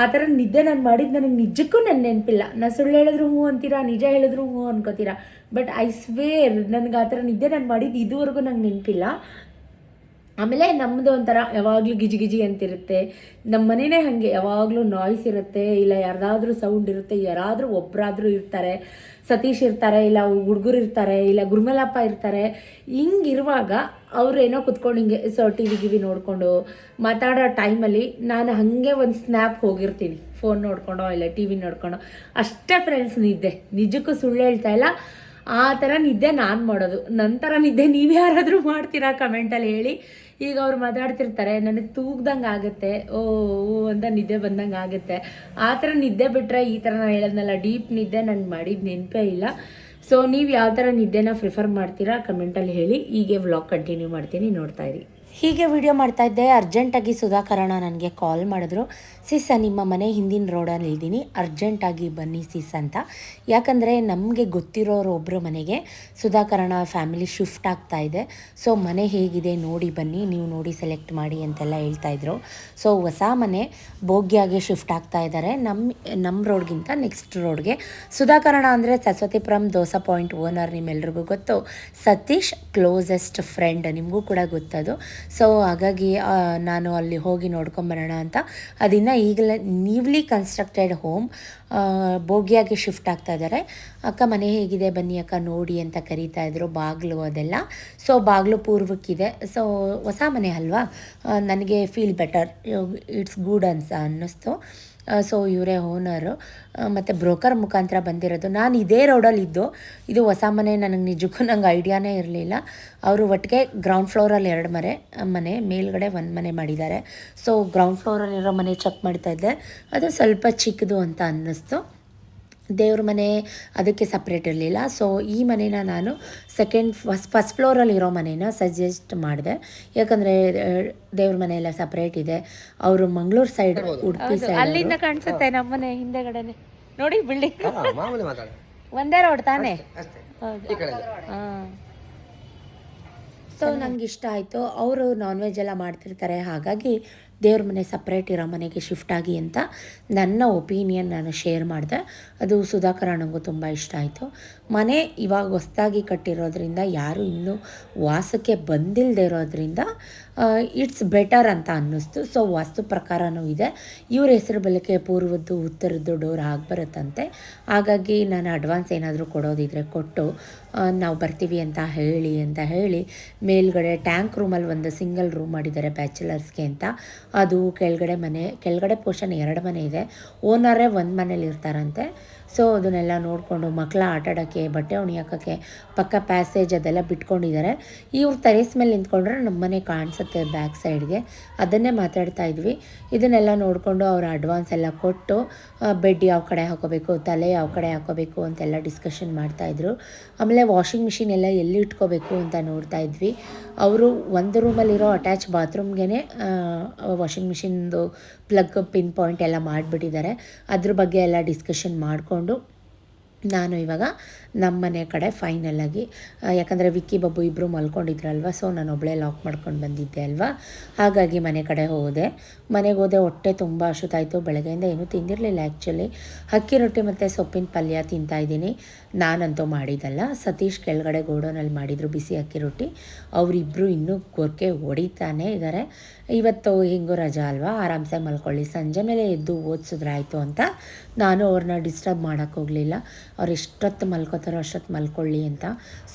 ಆ ಥರ ನಿದ್ದೆ ನಾನು ಮಾಡಿದ್ದು ನನಗೆ ನಿಜಕ್ಕೂ ನನ್ನ ನೆನಪಿಲ್ಲ. ನಾನು ಸುಳ್ಳು ಹೇಳಿದ್ರು ಹ್ಞೂ ಅಂತೀರಾ, ನಿಜ ಹೇಳಿದ್ರು ಹ್ಞೂ ಅನ್ಕೋತೀರಾ ಬಟ್ ಐ ಸ್ವೇರ್ ನನಗೆ ಆ ಥರ ನಿದ್ದೆ ನಾನು ಮಾಡಿದ್ದು ಇದುವರೆಗೂ ನಂಗೆ ನೆನಪಿಲ್ಲ. ಆಮೇಲೆ ನಮ್ಮದು ಒಂಥರ ಯಾವಾಗಲೂ ಗಿಜಿ ಗಿಜಿ ಅಂತಿರುತ್ತೆ. ನಮ್ಮ ಮನೆಯೇ ಹಾಗೆ, ಯಾವಾಗಲೂ ನಾಯ್ಸ್ ಇರುತ್ತೆ, ಇಲ್ಲ ಯಾರ್ದಾದ್ರೂ ಸೌಂಡ್ ಇರುತ್ತೆ, ಯಾರಾದರೂ ಒಬ್ಬರಾದರೂ ಇರ್ತಾರೆ, ಸತೀಶ್ ಇರ್ತಾರೆ, ಇಲ್ಲ ಹುಡುಗರು ಇರ್ತಾರೆ, ಇಲ್ಲ ಗುರುಮಲಪ್ಪ ಇರ್ತಾರೆ. ಹಿಂಗಿರುವಾಗ ಅವ್ರು ಏನೋ ಕುತ್ಕೊಂಡು ಹಿಂಗೆ, ಸೊ ಟಿ ವಿ ಗಿವಿ ನೋಡಿಕೊಂಡು ಮಾತಾಡೋ ಟೈಮಲ್ಲಿ ನಾನು ಹಾಗೆ ಒಂದು ಸ್ನ್ಯಾಪ್ ಹೋಗಿರ್ತೀನಿ ಫೋನ್ ನೋಡ್ಕೊಂಡು, ಇಲ್ಲ ಟಿ ವಿ ನೋಡ್ಕೊಂಡೋ. ಅಷ್ಟೇ ಫ್ರೆಂಡ್ಸ್ ನಿದ್ದೆ. ನಿಜಕ್ಕೂ ಸುಳ್ಳು ಹೇಳ್ತಾ ಇಲ್ಲ. ಆ ಥರ ನಿದ್ದೆ ನಾನು ಮಾಡೋದು. ನಂತರ ನಿದ್ದೆ ನೀವು ಯಾರಾದರೂ ಮಾಡ್ತೀರಾ ಕಮೆಂಟಲ್ಲಿ ಹೇಳಿ. ಈಗ ಅವ್ರು ಮಾತಾಡ್ತಿರ್ತಾರೆ, ನನಗೆ ತೂಗ್ದಂಗೆ ಆಗುತ್ತೆ, ಓ ಓ ಅಂತ ನಿದ್ದೆ ಬಂದಂಗೆ ಆಗುತ್ತೆ. ಆ ಥರ ನಿದ್ದೆ ಬಿಟ್ಟರೆ ಈ ಥರ ನಾನು ಹೇಳೋದ್ನಲ್ಲ, ಡೀಪ್ ನಿದ್ದೆ ನಾನು ಮಾಡಿದ ನೆನಪೇ ಇಲ್ಲ. ಸೊ ನೀವು ಯಾವ ಥರ ನಿದ್ದೆನ ಪ್ರಿಫರ್ ಮಾಡ್ತೀರಾ, ಕಮೆಂಟಲ್ಲಿ ಹೇಳಿ. ಹೀಗೆ ವ್ಲಾಗ್ ಕಂಟಿನ್ಯೂ ಮಾಡ್ತೀನಿ, ನೋಡ್ತಾ ಇರಿ. ಹೀಗೆ ವಿಡಿಯೋ ಮಾಡ್ತಾ ಇದ್ದೆ. ಅರ್ಜೆಂಟಾಗಿ ಸುಧಾಕರಣ ನನಗೆ ಕಾಲ್ ಮಾಡಿದ್ರು. ಸಿಸ್, ನಿಮ್ಮ ಮನೆ ಹಿಂದಿನ ರೋಡಲ್ಲಿ ಇದ್ದೀನಿ. ಅರ್ಜೆಂಟಾಗಿ ಬನ್ನಿ ಸಿಸ್ ಅಂತ. ಯಾಕಂದರೆ ನಮಗೆ ಗೊತ್ತಿರೋರು ಒಬ್ಬರು ಮನೆಗೆ. ಸುಧಾಕರಣ ಫ್ಯಾಮಿಲಿ ಶಿಫ್ಟ್ ಆಗ್ತಾ ಇದೆ. ಸೊ ಮನೆ ಹೇಗಿದೆ ನೋಡಿ ಬನ್ನಿ. ನೀವು ನೋಡಿ ಸೆಲೆಕ್ಟ್ ಮಾಡಿ ಅಂತೆಲ್ಲ ಹೇಳ್ತಾ ಇದ್ರು. ಸೊ ಹೊಸ ಮನೆ ಭೋಗ್ಯಾಗೆ ಶಿಫ್ಟ್ ಆಗ್ತಾ ಇದ್ದಾರೆ ನಮ್ಮ ನಮ್ಮ ರೋಡ್ಗಿಂತ ನೆಕ್ಸ್ಟ್ ರೋಡ್ಗೆ ಸುಧಾಕರಣ ಅಂದರೆ ಸರಸ್ವತಿಪುರಂ ದೋಸಾ ಪಾಯಿಂಟ್ ಓನರ್ ನಿಮ್ಮೆಲ್ರಿಗೂ ಗೊತ್ತು. ಸತೀಶ್ ಕ್ಲೋಸೆಸ್ಟ್ ಫ್ರೆಂಡ್ ನಿಮಗೂ ಕೂಡ ಗೊತ್ತದು. ಸೊ ಹಾಗಾಗಿ ನಾನು ಅಲ್ಲಿ ಹೋಗಿ ನೋಡ್ಕೊಂಬರೋಣ ಅಂತ. ಅದನ್ನು ಈಗಲೇ ನೀವ್ಲಿ ಕನ್ಸ್ಟ್ರಕ್ಟೆಡ್ ಹೋಮ್ ಬೋಗಿಯಾಗಿ ಶಿಫ್ಟ್ ಆಗ್ತಾ ಇದ್ದಾರೆ ಅಕ್ಕ ಮನೆ ಹೇಗಿದೆ? ಬನ್ನಿ ಅಕ್ಕ, ನೋಡಿ ಅಂತ ಕರೀತಾ ಇದ್ರು. ಬಾಗಿಲು ಅದೆಲ್ಲ. ಸೊ ಬಾಗಿಲು ಪೂರ್ವಕ್ಕಿದೆ. ಸೊ ಹೊಸ ಮನೆ ಅಲ್ವಾ? ನನಗೆ ಫೀಲ್ ಬೆಟರ್ ಇಟ್ಸ್ ಗುಡ್ ಅನ್ಸ ಅನ್ನಿಸ್ತು. ಸೊ ಇವರೇ ಓನರು ಮತ್ತು ಬ್ರೋಕರ್ ಮುಖಾಂತರ ಬಂದಿರೋದು. ನಾನು ಇದೇ ರೋಡಲ್ಲಿದ್ದು ಇದು ಹೊಸ ಮನೆ ನನಗೆ ನಿಜಕ್ಕೂ ನಂಗೆ ಐಡಿಯಾನೇ ಇರಲಿಲ್ಲ. ಅವರು ಒಟ್ಟಿಗೆ ಗ್ರೌಂಡ್ ಫ್ಲೋರಲ್ಲಿ ಎರಡು ಮನೆ ಮನೆ, ಮೇಲ್ಗಡೆ ಒಂದು ಮನೆ ಮಾಡಿದ್ದಾರೆ. ಸೊ ಗ್ರೌಂಡ್ ಫ್ಲೋರಲ್ಲಿರೋ ಮನೆ ಚೆಕ್ ಮಾಡ್ತಾ ಇದ್ದೆ. ಅದು ಸ್ವಲ್ಪ ಚಿಕ್ಕದು ಅಂತ ಅನ್ನಿಸ್ತು. ದೇವ್ರ ಮನೆ ಅದಕ್ಕೆ ಸಪ್ರೇಟ್ ಇರಲಿಲ್ಲ. ಸೊ ಈ ಮನೇನ ನಾನು ಸೆಕೆಂಡ್ ಫಸ್ಟ್ ಫಸ್ಟ್ ಫ್ಲೋರಲ್ಲಿರೋ ಮನೇನ ಸಜೆಸ್ಟ್ ಮಾಡಿದೆ. ಯಾಕಂದರೆ ದೇವ್ರ ಮನೆ ಎಲ್ಲ ಸಪ್ರೇಟ್ ಇದೆ. ಅವರು ಮಂಗಳೂರು ಸೈಡ್ ಉಡುಪಿ ಸೈಡ್ ಅಲ್ಲಿಂದ ಕಾಣಿಸುತ್ತೆ ನಮ್ಮನೆ ಹಿಂದೆಗಡೆನೆ. ನೋಡಿ ಬಿಲ್ಡಿಂಗ್. ಒಂದೇ ರೋಡ್ ತಾನೆ? ಅಷ್ಟೇ ಹೌದು. ಈ ಕಡೆ ಹಾ. ಸೊ ನಂಗೆ ಇಷ್ಟ ಆಯಿತು. ಅವರು ನಾನ್ ವೆಜ್ ಎಲ್ಲ ಮಾಡ್ತಿರ್ತಾರೆ. ಹಾಗಾಗಿ ದೇವ್ರ ಮನೆ ಸಪ್ರೇಟ್ ಇರೋ ಮನೆಗೆ ಶಿಫ್ಟ್ ಆಗಿ ಅಂತ ನನ್ನ ಒಪಿನಿಯನ್ ನಾನು ಶೇರ್ ಮಾಡಿದೆ. ಅದು ಸುಧಾಕರ್ ಅಣ್ಣಂಗೂ ತುಂಬ ಇಷ್ಟ ಆಯಿತು. ಮನೆ ಇವಾಗ ಹೊಸ್ದಾಗಿ ಕಟ್ಟಿರೋದ್ರಿಂದ ಯಾರು ಇನ್ನೂ ವಾಸಕ್ಕೆ ಬಂದಿಲ್ಲದೆ ಇರೋದ್ರಿಂದ ಇಟ್ಸ್ ಬೆಟರ್ ಅಂತ ಅನ್ನಿಸ್ತು. ಸೊ ವಾಸ್ತು ಪ್ರಕಾರನೂ ಇದೆ. ಇವ್ರ ಹೆಸರು ಬಲಕ್ಕೆ ಪೂರ್ವದ್ದು, ಉತ್ತರದ್ದು ಡೋರ್ ಆಗಿಬರುತ್ತಂತೆ ಹಾಗಾಗಿ ನಾನು ಅಡ್ವಾನ್ಸ್ ಏನಾದರೂ ಕೊಡೋದಿದ್ರೆ ಕೊಟ್ಟು ನಾವು ಬರ್ತೀವಿ ಅಂತ ಹೇಳಿ ಅಂತ ಹೇಳಿ ಮೇಲ್ಗಡೆ ಟ್ಯಾಂಕ್ ರೂಮಲ್ಲಿ ಒಂದು ಸಿಂಗಲ್ ರೂಮ್ ಮಾಡಿದ್ದಾರೆ ಬ್ಯಾಚುಲರ್ಸ್ಗೆ ಅಂತ. ಅದು ಕೆಳಗಡೆ ಮನೆ ಕೆಳಗಡೆ ಪೋರ್ಷನ್ ಎರಡು ಮನೆ ಇದೆ. ಓನರೇ ಒಂದು ಮನೇಲಿ ಇರ್ತಾರಂತೆ. ಸೊ ಅದನ್ನೆಲ್ಲ ನೋಡಿಕೊಂಡು ಮಕ್ಕಳ ಆಟ ಆಡೋಕ್ಕೆ ಬಟ್ಟೆ ಒಣಿ ಪಕ್ಕ ಪ್ಯಾಸೇಜ್ ಅದೆಲ್ಲ ಬಿಟ್ಕೊಂಡಿದ್ದಾರೆ. ಇವ್ರು ಟೆರೇಸ್ ಮೇಲೆ ನಿಂತ್ಕೊಂಡ್ರೆ ನಮ್ಮ ಮನೆ ಕಾಣಿಸುತ್ತೆ ಬ್ಯಾಕ್ ಸೈಡ್ಗೆ ಅದನ್ನೇ ಮಾತಾಡ್ತಾ ಇದ್ವಿ. ಇದನ್ನೆಲ್ಲ ನೋಡಿಕೊಂಡು ಅವ್ರ ಅಡ್ವಾನ್ಸ್ ಎಲ್ಲ ಕೊಟ್ಟು ಬೆಡ್ ಯಾವ ಕಡೆ ಹಾಕೋಬೇಕು, ತಲೆ ಯಾವ ಕಡೆ ಹಾಕೋಬೇಕು ಅಂತೆಲ್ಲ ಡಿಸ್ಕಷನ್ ಮಾಡ್ತಾಯಿದ್ರು ಆಮೇಲೆ ವಾಷಿಂಗ್ ಮಿಷಿನ್ ಎಲ್ಲ ಎಲ್ಲಿ ಇಟ್ಕೋಬೇಕು ಅಂತ ನೋಡ್ತಾ ಇದ್ವಿ. ಅವರು ಒಂದು ರೂಮಲ್ಲಿರೋ ಅಟ್ಯಾಚ್ ಬಾತ್ರೂಮ್ಗೆ ವಾಷಿಂಗ್ ಮಿಷಿನ್ದು ಪ್ಲಗ್ ಪಿನ್ ಪಾಯಿಂಟ್ ಎಲ್ಲ ಮಾಡಿಬಿಟ್ಟಿದ್ದಾರೆ. ಅದ್ರ ಬಗ್ಗೆ ಎಲ್ಲ ಡಿಸ್ಕಷನ್ ಮಾಡಿಕೊಂಡು ನಾನು ಇವಾಗ ನಮ್ಮ ಮನೆ ಕಡೆ ಫೈನಲಾಗಿ ಯಾಕಂದರೆ ವಿಕ್ಕಿ ಬಬ್ಬು ಇಬ್ಬರು ಮಲ್ಕೊಂಡಿದ್ರಲ್ವ ಸೊ ನಾನು ಒಬ್ಬಳೇ ಲಾಕ್ ಮಾಡ್ಕೊಂಡು ಬಂದಿದ್ದೆ ಅಲ್ವಾ? ಹಾಗಾಗಿ ಮನೆ ಕಡೆ ಹೋದೆ. ಮನೆಗೆ ಹೋದೆ, ಹೊಟ್ಟೆ ತುಂಬ ಅಶುತಾಯಿತು ಬೆಳಗ್ಗೆಯಿಂದ ಏನೂ ತಿಂದಿರಲಿಲ್ಲ ಆ್ಯಕ್ಚುಲಿ ಅಕ್ಕಿ ರೊಟ್ಟಿ ಮತ್ತು ಸೊಪ್ಪಿನ ಪಲ್ಯ ತಿಂತಾಯಿದ್ದೀನಿ ನಾನಂತೂ ಮಾಡಿದ್ದಲ್ಲ. ಸತೀಶ್ ಕೆಳಗಡೆ ಗೋಡೌನಲ್ಲಿ ಮಾಡಿದರು ಬಿಸಿ ಅಕ್ಕಿ ರೊಟ್ಟಿ. ಅವರಿಬ್ಬರು ಇನ್ನೂ ಗೊರ್ಕೆ ಹೊಡಿತಾನೇ ಇದ್ದಾರೆ ಇವತ್ತು ಹಿಂಗೂ ರಜಾ ಅಲ್ವಾ? ಆರಾಮ್ಸೆ ಮಲ್ಕೊಳ್ಳಿ. ಸಂಜೆ ಮೇಲೆ ಎದ್ದು ಓದಿಸಿದ್ರಾಯ್ತು ಅಂತ ನಾನು ಅವ್ರನ್ನ ಡಿಸ್ಟರ್ಬ್ ಮಾಡೋಕ್ಕೆ ಹೋಗಲಿಲ್ಲ. ಅವ್ರು ಎಷ್ಟೊತ್ತು ಮಲ್ಕೋತಾರೋ ಅಷ್ಟೊತ್ತು ಮಲ್ಕೊಳ್ಳಿ ಅಂತ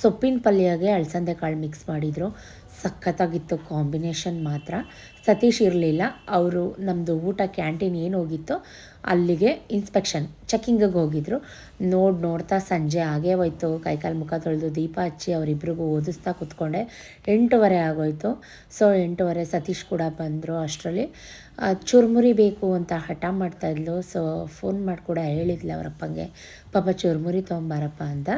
ಸೊಪ್ಪಿನ ಪಲ್ಯಗೆ ಅಳಸಂದೆ ಕಾಳು ಮಿಕ್ಸ್ ಮಾಡಿದರು. ಸಖತ್ತಾಗಿತ್ತು ಕಾಂಬಿನೇಷನ್ ಮಾತ್ರ. ಸತೀಶ್ ಇರಲಿಲ್ಲ. ಅವರು ನಮ್ಮದು ಊಟ ಕ್ಯಾಂಟೀನ್ ಏನು ಹೋಗಿತ್ತೋ ಅಲ್ಲಿಗೆ ಇನ್ಸ್ಪೆಕ್ಷನ್ ಚೆಕ್ಕಿಂಗಿಗೆ ಹೋಗಿದ್ರು. ನೋಡಿ ನೋಡ್ತಾ ಸಂಜೆ ಆಗೇ ಹೋಯ್ತು. ಕೈಕಾಲು ಮುಖ ತೊಳೆದು ದೀಪ ಹಚ್ಚಿ ಅವರಿಬ್ರಿಗೂ ಓದಿಸ್ತಾ ಕೂತ್ಕೊಂಡೆ. ಎಂಟೂವರೆ ಆಗೋಯ್ತು. ಸೊ ಎಂಟೂವರೆ ಸತೀಶ್ ಕೂಡ ಬಂದರು ಅಷ್ಟರಲ್ಲಿ. ಚುರುಮುರಿ ಬೇಕು ಅಂತ ಹಠ ಮಾಡ್ತಾಯಿದ್ಲು ಸೊ ಫೋನ್ ಮಾಡಿ ಕೂಡ ಹೇಳಿದ್ಲು ಅವ್ರ ಅಪ್ಪಂಗೆ ಪಾಪ ಚುರುಮುರಿ ತೊಗೊಂಬಾರಪ್ಪ ಅಂತ.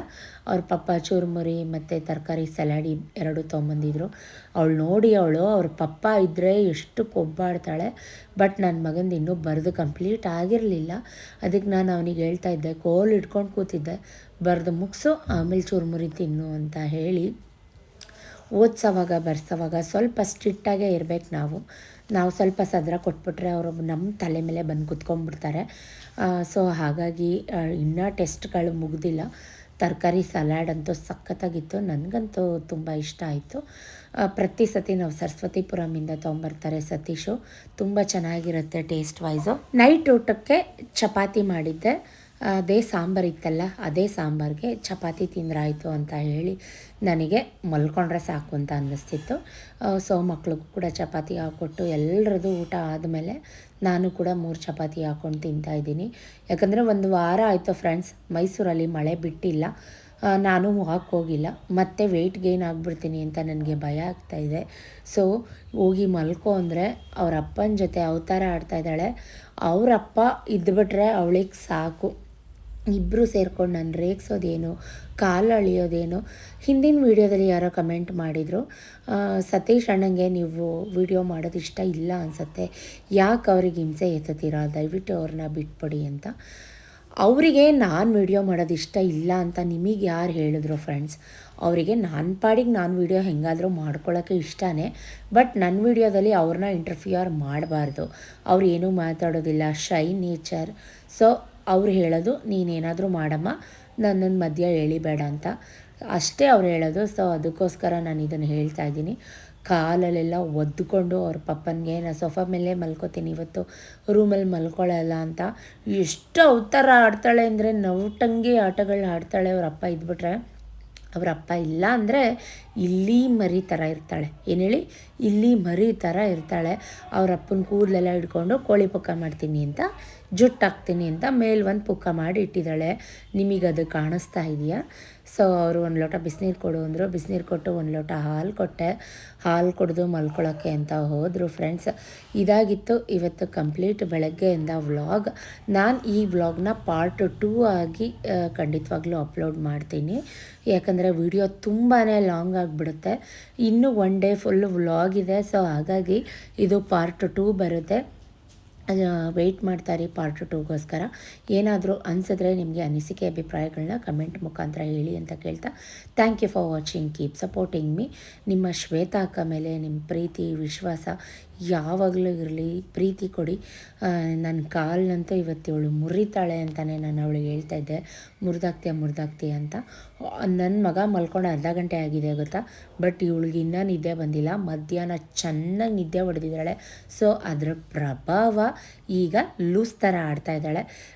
ಅವ್ರ ಪಪ್ಪ ಚುರುಮುರಿ ಮತ್ತು ತರಕಾರಿ ಸಲಾಡಿ ಎರಡು ತೊಗೊಂಬಂದಿದ್ರು. ಅವಳು ನೋಡಿ ಅವಳು, ಅವ್ರ ಪಪ್ಪ ಇದ್ದರೆ ಎಷ್ಟು ಕೊಬ್ಬಾಡ್ತಾಳೆ. ಬಟ್ ನನ್ನ ಮಗಂದು ಇನ್ನೂ ಬರೆದು ಕಂಪ್ಲೀಟ್ ಆಗಿರಲಿಲ್ಲ. ಅದಕ್ಕೆ ನಾನು ಅವನಿಗೆ ಹೇಳ್ತಾ ಇದ್ದೆ, ಕೋಲ್ ಇಟ್ಕೊಂಡು ಕೂತಿದ್ದೆ, ಬರೆದು ಮುಗಿಸು, ಆಮೇಲೆ ಚುರುಮುರಿ ತಿನ್ನು ಅಂತ ಹೇಳಿ ಓದ್ಸೋವಾಗ, ಬರ್ಸೋವಾಗ ಸ್ವಲ್ಪ ಸ್ಟ್ರಿಕ್ಟಾಗೇ ಇರಬೇಕು ನಾವು. ನಾವು ಸ್ವಲ್ಪ ಸದ್ರ ಕೊಟ್ಬಿಟ್ರೆ ಅವರು ನಮ್ಮ ತಲೆ ಮೇಲೆ ಬಂದು ಕುತ್ಕೊಂಡ್ಬಿಡ್ತಾರೆ. ಸೊ ಹಾಗಾಗಿ ಇನ್ನೂ ಟೆಸ್ಟ್ಗಳು ಮುಗ್ದಿಲ್ಲ. ತರಕಾರಿ ಸಲಾಡ್ ಅಂತೂ ಸಖತ್ತಾಗಿತ್ತು. ನನಗಂತೂ ತುಂಬ ಇಷ್ಟ ಆಯಿತು. ಪ್ರತಿ ಸತಿ ನಾವು ಸರಸ್ವತಿಪುರಮಿಂದ ತೊಗೊಂಬರ್ತಾರೆ ಸತೀಶು. ತುಂಬ ಚೆನ್ನಾಗಿರುತ್ತೆ ಟೇಸ್ಟ್ ವೈಸು ನೈಟ್ ಊಟಕ್ಕೆ ಚಪಾತಿ ಮಾಡಿದ್ದೆ. ಅದೇ ಸಾಂಬಾರು ಇತ್ತಲ್ಲ, ಅದೇ ಸಾಂಬಾರಿಗೆ ಚಪಾತಿ ತಿಂದ್ರಾಯಿತು ಅಂತ ಹೇಳಿ ನನಗೆ ಮಲ್ಕೊಂಡ್ರೆ ಸಾಕು ಅಂತ ಅನ್ನಿಸ್ತಿತ್ತು. ಸೊ ಮಕ್ಳಿಗೂ ಕೂಡ ಚಪಾತಿ ಹಾಕ್ಕೊಟ್ಟು ಎಲ್ಲರದು ಊಟ ಆದಮೇಲೆ ನಾನು ಕೂಡ ಮೂರು ಚಪಾತಿ ಹಾಕ್ಕೊಂಡು ತಿಂತಾಯಿದ್ದೀನಿ ಯಾಕಂದರೆ ಒಂದು ವಾರ ಆಯಿತು ಫ್ರೆಂಡ್ಸ್, ಮೈಸೂರಲ್ಲಿ ಮಳೆ ಬಿಟ್ಟಿಲ್ಲ. ನಾನು ಹೋಗಿಲ್ಲ. ಮತ್ತೆ ವೆಯ್ಟ್ ಗೇನ್ ಆಗಿಬಿಡ್ತೀನಿ ಅಂತ ನನಗೆ ಭಯ ಆಗ್ತಾಯಿದೆ ಸೊ ಹೋಗಿ ಮಲ್ಕೊ ಅಂದರೆ ಅವರ ಅಪ್ಪನ ಜೊತೆ ಅವತಾರ ಆಡ್ತಾ ಇದ್ದಾಳೆ. ಅವರಪ್ಪ ಇದ್ಬಿಟ್ರೆ ಅವಳಿಗೆ ಸಾಕು. ಇಬ್ಬರು ಸೇರ್ಕೊಂಡು ನಾನು ರೇಗಿಸೋದೇನು, ಕಾಲು ಅಳಿಯೋದೇನು, ಹಿಂದಿನ ವೀಡಿಯೋದಲ್ಲಿ ಯಾರೋ ಕಮೆಂಟ್ ಮಾಡಿದರು ಸತೀಶ್ ಅಣ್ಣಂಗೆ ನೀವು ವಿಡಿಯೋ ಮಾಡೋದು ಇಷ್ಟ ಇಲ್ಲ ಅನಿಸತ್ತೆ, ಯಾಕೆ ಅವ್ರಿಗೆ ಹಿಂಸೆ ಎತ್ತುತ್ತೀರಾ? ದಯವಿಟ್ಟು ಅವ್ರನ್ನ ಬಿಟ್ಬಿಡಿ ಅಂತ. ಅವರಿಗೆ ನಾನು ವಿಡಿಯೋ ಮಾಡೋದು ಇಷ್ಟ ಇಲ್ಲ ಅಂತ ನಿಮಗೆ ಯಾರು ಹೇಳಿದ್ರು ಫ್ರೆಂಡ್ಸ್? ಅವರಿಗೆ ನನ್ನ ಪಾಡಿಗೆ ನಾನು ವಿಡಿಯೋ ಹೆಂಗಾದರೂ ಮಾಡ್ಕೊಳ್ಳೋಕ್ಕೆ ಇಷ್ಟನೇ, ಬಟ್ ನನ್ನ ವಿಡಿಯೋದಲ್ಲಿ ಅವ್ರನ್ನ ಇಂಟರ್ಫಿಯರ್ ಮಾಡಬಾರ್ದು. ಅವ್ರು ಏನೂ ಮಾತಾಡೋದಿಲ್ಲ ಶೈ ನೇಚರ್ ಸೊ ಅವ್ರು ಹೇಳೋದು, ನೀನೇನಾದರೂ ಮಾಡಮ್ಮ ನನ್ನನ್ನು ಮಧ್ಯ ಎಳಿಬೇಡ ಅಂತ. ಅಷ್ಟೇ ಅವ್ರು ಹೇಳೋದು, ಸೊ, ಅದಕ್ಕೋಸ್ಕರ ನಾನು ಇದನ್ನು ಹೇಳ್ತಾ ಇದ್ದೀನಿ. ಕಾಲಲ್ಲೆಲ್ಲ ಒದ್ದುಕೊಂಡು ಅವ್ರ ಪಪ್ಪನಿಗೆ ನಾನು ಸೋಫಾ ಮೇಲೆ ಮಲ್ಕೋತೀನಿ ಇವತ್ತು ರೂಮಲ್ಲಿ ಮಲ್ಕೊಳ್ಳಲ್ಲ ಅಂತ. ಎಷ್ಟು ಅವತಾರ ಆಡ್ತಾಳೆ ಅಂದರೆ ನವಟಂಗಿ ಆಟಗಳು ಆಡ್ತಾಳೆ ಅವ್ರ ಅಪ್ಪ ಇದ್ಬಿಟ್ರೆ. ಅವ್ರ ಅಪ್ಪ ಇಲ್ಲ ಅಂದರೆ ಇಲ್ಲಿ ಮರಿ ಥರ ಇರ್ತಾಳೆ. ಏನು ಹೇಳಿ? ಇಲ್ಲಿ ಮರಿ ಥರ ಇರ್ತಾಳೆ. ಅವ್ರ ಅಪ್ಪನ ಕೂದಲೆಲ್ಲ ಹಿಡ್ಕೊಂಡು ಕೋಳಿ ಪುಕ್ಕ ಮಾಡ್ತೀನಿ ಅಂತ ಜುಟ್ಟು ಹಾಕ್ತೀನಿ ಅಂತ ಮೇಲೆ ಒಂದು ಪುಕ್ಕ ಮಾಡಿ ಇಟ್ಟಿದ್ದಾಳೆ. ನಿಮಗೆ ಅದು ಕಾಣಿಸ್ತಾ ಇದೆಯಾ? ಸೊ ಅವರು ಒಂದು ಲೋಟ ಬಿಸಿನೀರು ಕೊಡು ಅಂದರು. ಬಿಸಿನೀರು ಕೊಟ್ಟು ಒಂದು ಲೋಟ ಹಾಲು ಕೊಟ್ಟೆ. ಹಾಲು ಕುಡಿದು ಮಲ್ಕೊಳ್ಳೋಕ್ಕೆ ಅಂತ ಹೋದರು ಫ್ರೆಂಡ್ಸ್. ಇದಾಗಿತ್ತು ಇವತ್ತು ಕಂಪ್ಲೀಟ್ ಬೆಳಗ್ಗೆಯಿಂದ ವ್ಲಾಗ್. ನಾನು ಈ ವ್ಲಾಗ್ನ ಪಾರ್ಟ್ ಟೂ ಆಗಿ ಖಂಡಿತವಾಗ್ಲೂ ಅಪ್ಲೋಡ್ ಮಾಡ್ತೀನಿ. ಯಾಕಂದರೆ ವಿಡಿಯೋ ತುಂಬಾ ಲಾಂಗ್ ಆಗಿಬಿಡುತ್ತೆ. ಇನ್ನೂ ಒನ್ ಡೇ ಫುಲ್ ವ್ಲಾಗ್ ಇದೆ. ಸೊ ಹಾಗಾಗಿ ಇದು ಪಾರ್ಟ್ ಟೂ ಬರುತ್ತೆ. ವೆಯ್ಟ್ ಮಾಡ್ತಾರೆ ಪಾರ್ಟ್ ಟೂಗೋಸ್ಕರ ಏನಾದರೂ ಅನಿಸಿದ್ರೆ ನಿಮಗೆ ಅನಿಸಿಕೆ ಅಭಿಪ್ರಾಯಗಳನ್ನ ಕಮೆಂಟ್ ಮುಖಾಂತರ ಹೇಳಿ ಅಂತ ಕೇಳ್ತಾ. Thank you for watching keep supporting me ನಿಮ್ಮ ಶ್ವೇತಾಕ ಮೇಲೆ ನಿಮ್ಮ ಪ್ರೀತಿ, ವಿಶ್ವಾಸ ಯಾವಾಗಲೂ ಇರಲಿ, ಪ್ರೀತಿ ಕೊಡಿ. ನನ್ನ ಕಾಲಿನಂತೂ ಇವತ್ತೇಳು ಮುರಿತಾಳೆ ಅಂತಲೇ ನಾನು ಅವಳಿಗೆ ಹೇಳ್ತಾ ಇದ್ದೆ. ಮುರಿದಾಗ್ತೀಯ ಮುರಿದಾಗ್ತೀಯ ಅಂತ. ನನ್ನ ಮಗ ಮಲ್ಕೊಂಡು ಅರ್ಧ ಗಂಟೆ ಆಗಿದೆ ಗೊತ್ತಾ? ಬಟ್ ಇವಳಿಗೆ ಇನ್ನೂ ನಿದ್ದೆ ಬಂದಿಲ್ಲ. ಮಧ್ಯಾಹ್ನ ಚೆನ್ನಾಗಿ ನಿದ್ದೆ ಹೊಡೆದಿದ್ದಾಳೆ. ಸೊ, ಅದರ ಪ್ರಭಾವ ಈಗ ಲೂಸ್ ಥರ ಆಡ್ತಾ ಇದ್ದಾಳೆ.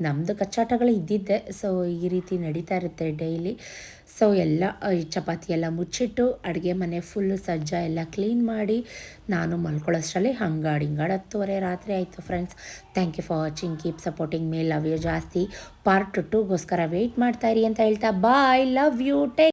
ನಮ್ಮದು ಕಚ್ಚಾಟಗಳು ಇದ್ದಿದ್ದೆ. ಸೊ, ಈ ರೀತಿ ನಡೀತಾ ಇರುತ್ತೆ ಡೈಲಿ. ಸೊ ಎಲ್ಲ ಈ ಚಪಾತಿ ಎಲ್ಲ ಮುಚ್ಚಿಟ್ಟು ಅಡುಗೆ ಮನೆ ಫುಲ್ಲು ಸಜ್ಜ ಎಲ್ಲ ಕ್ಲೀನ್ ಮಾಡಿ ನಾನು ಮಲ್ಕೊಳ್ಳೋಷ್ಟರಲ್ಲಿ ಹಂಗಾಡು ಹಿಂಗಾಡು ಹತ್ತುವರೆ ರಾತ್ರಿ ಆಯಿತು friends thank you for watching keep supporting me love you ಜಾಸ್ತಿ. ಪಾರ್ಟ್ ಟೂಗೋಸ್ಕರ ವೆಯ್ಟ್ ಇರಿ ಅಂತ ಹೇಳ್ತಾ. Bye love you take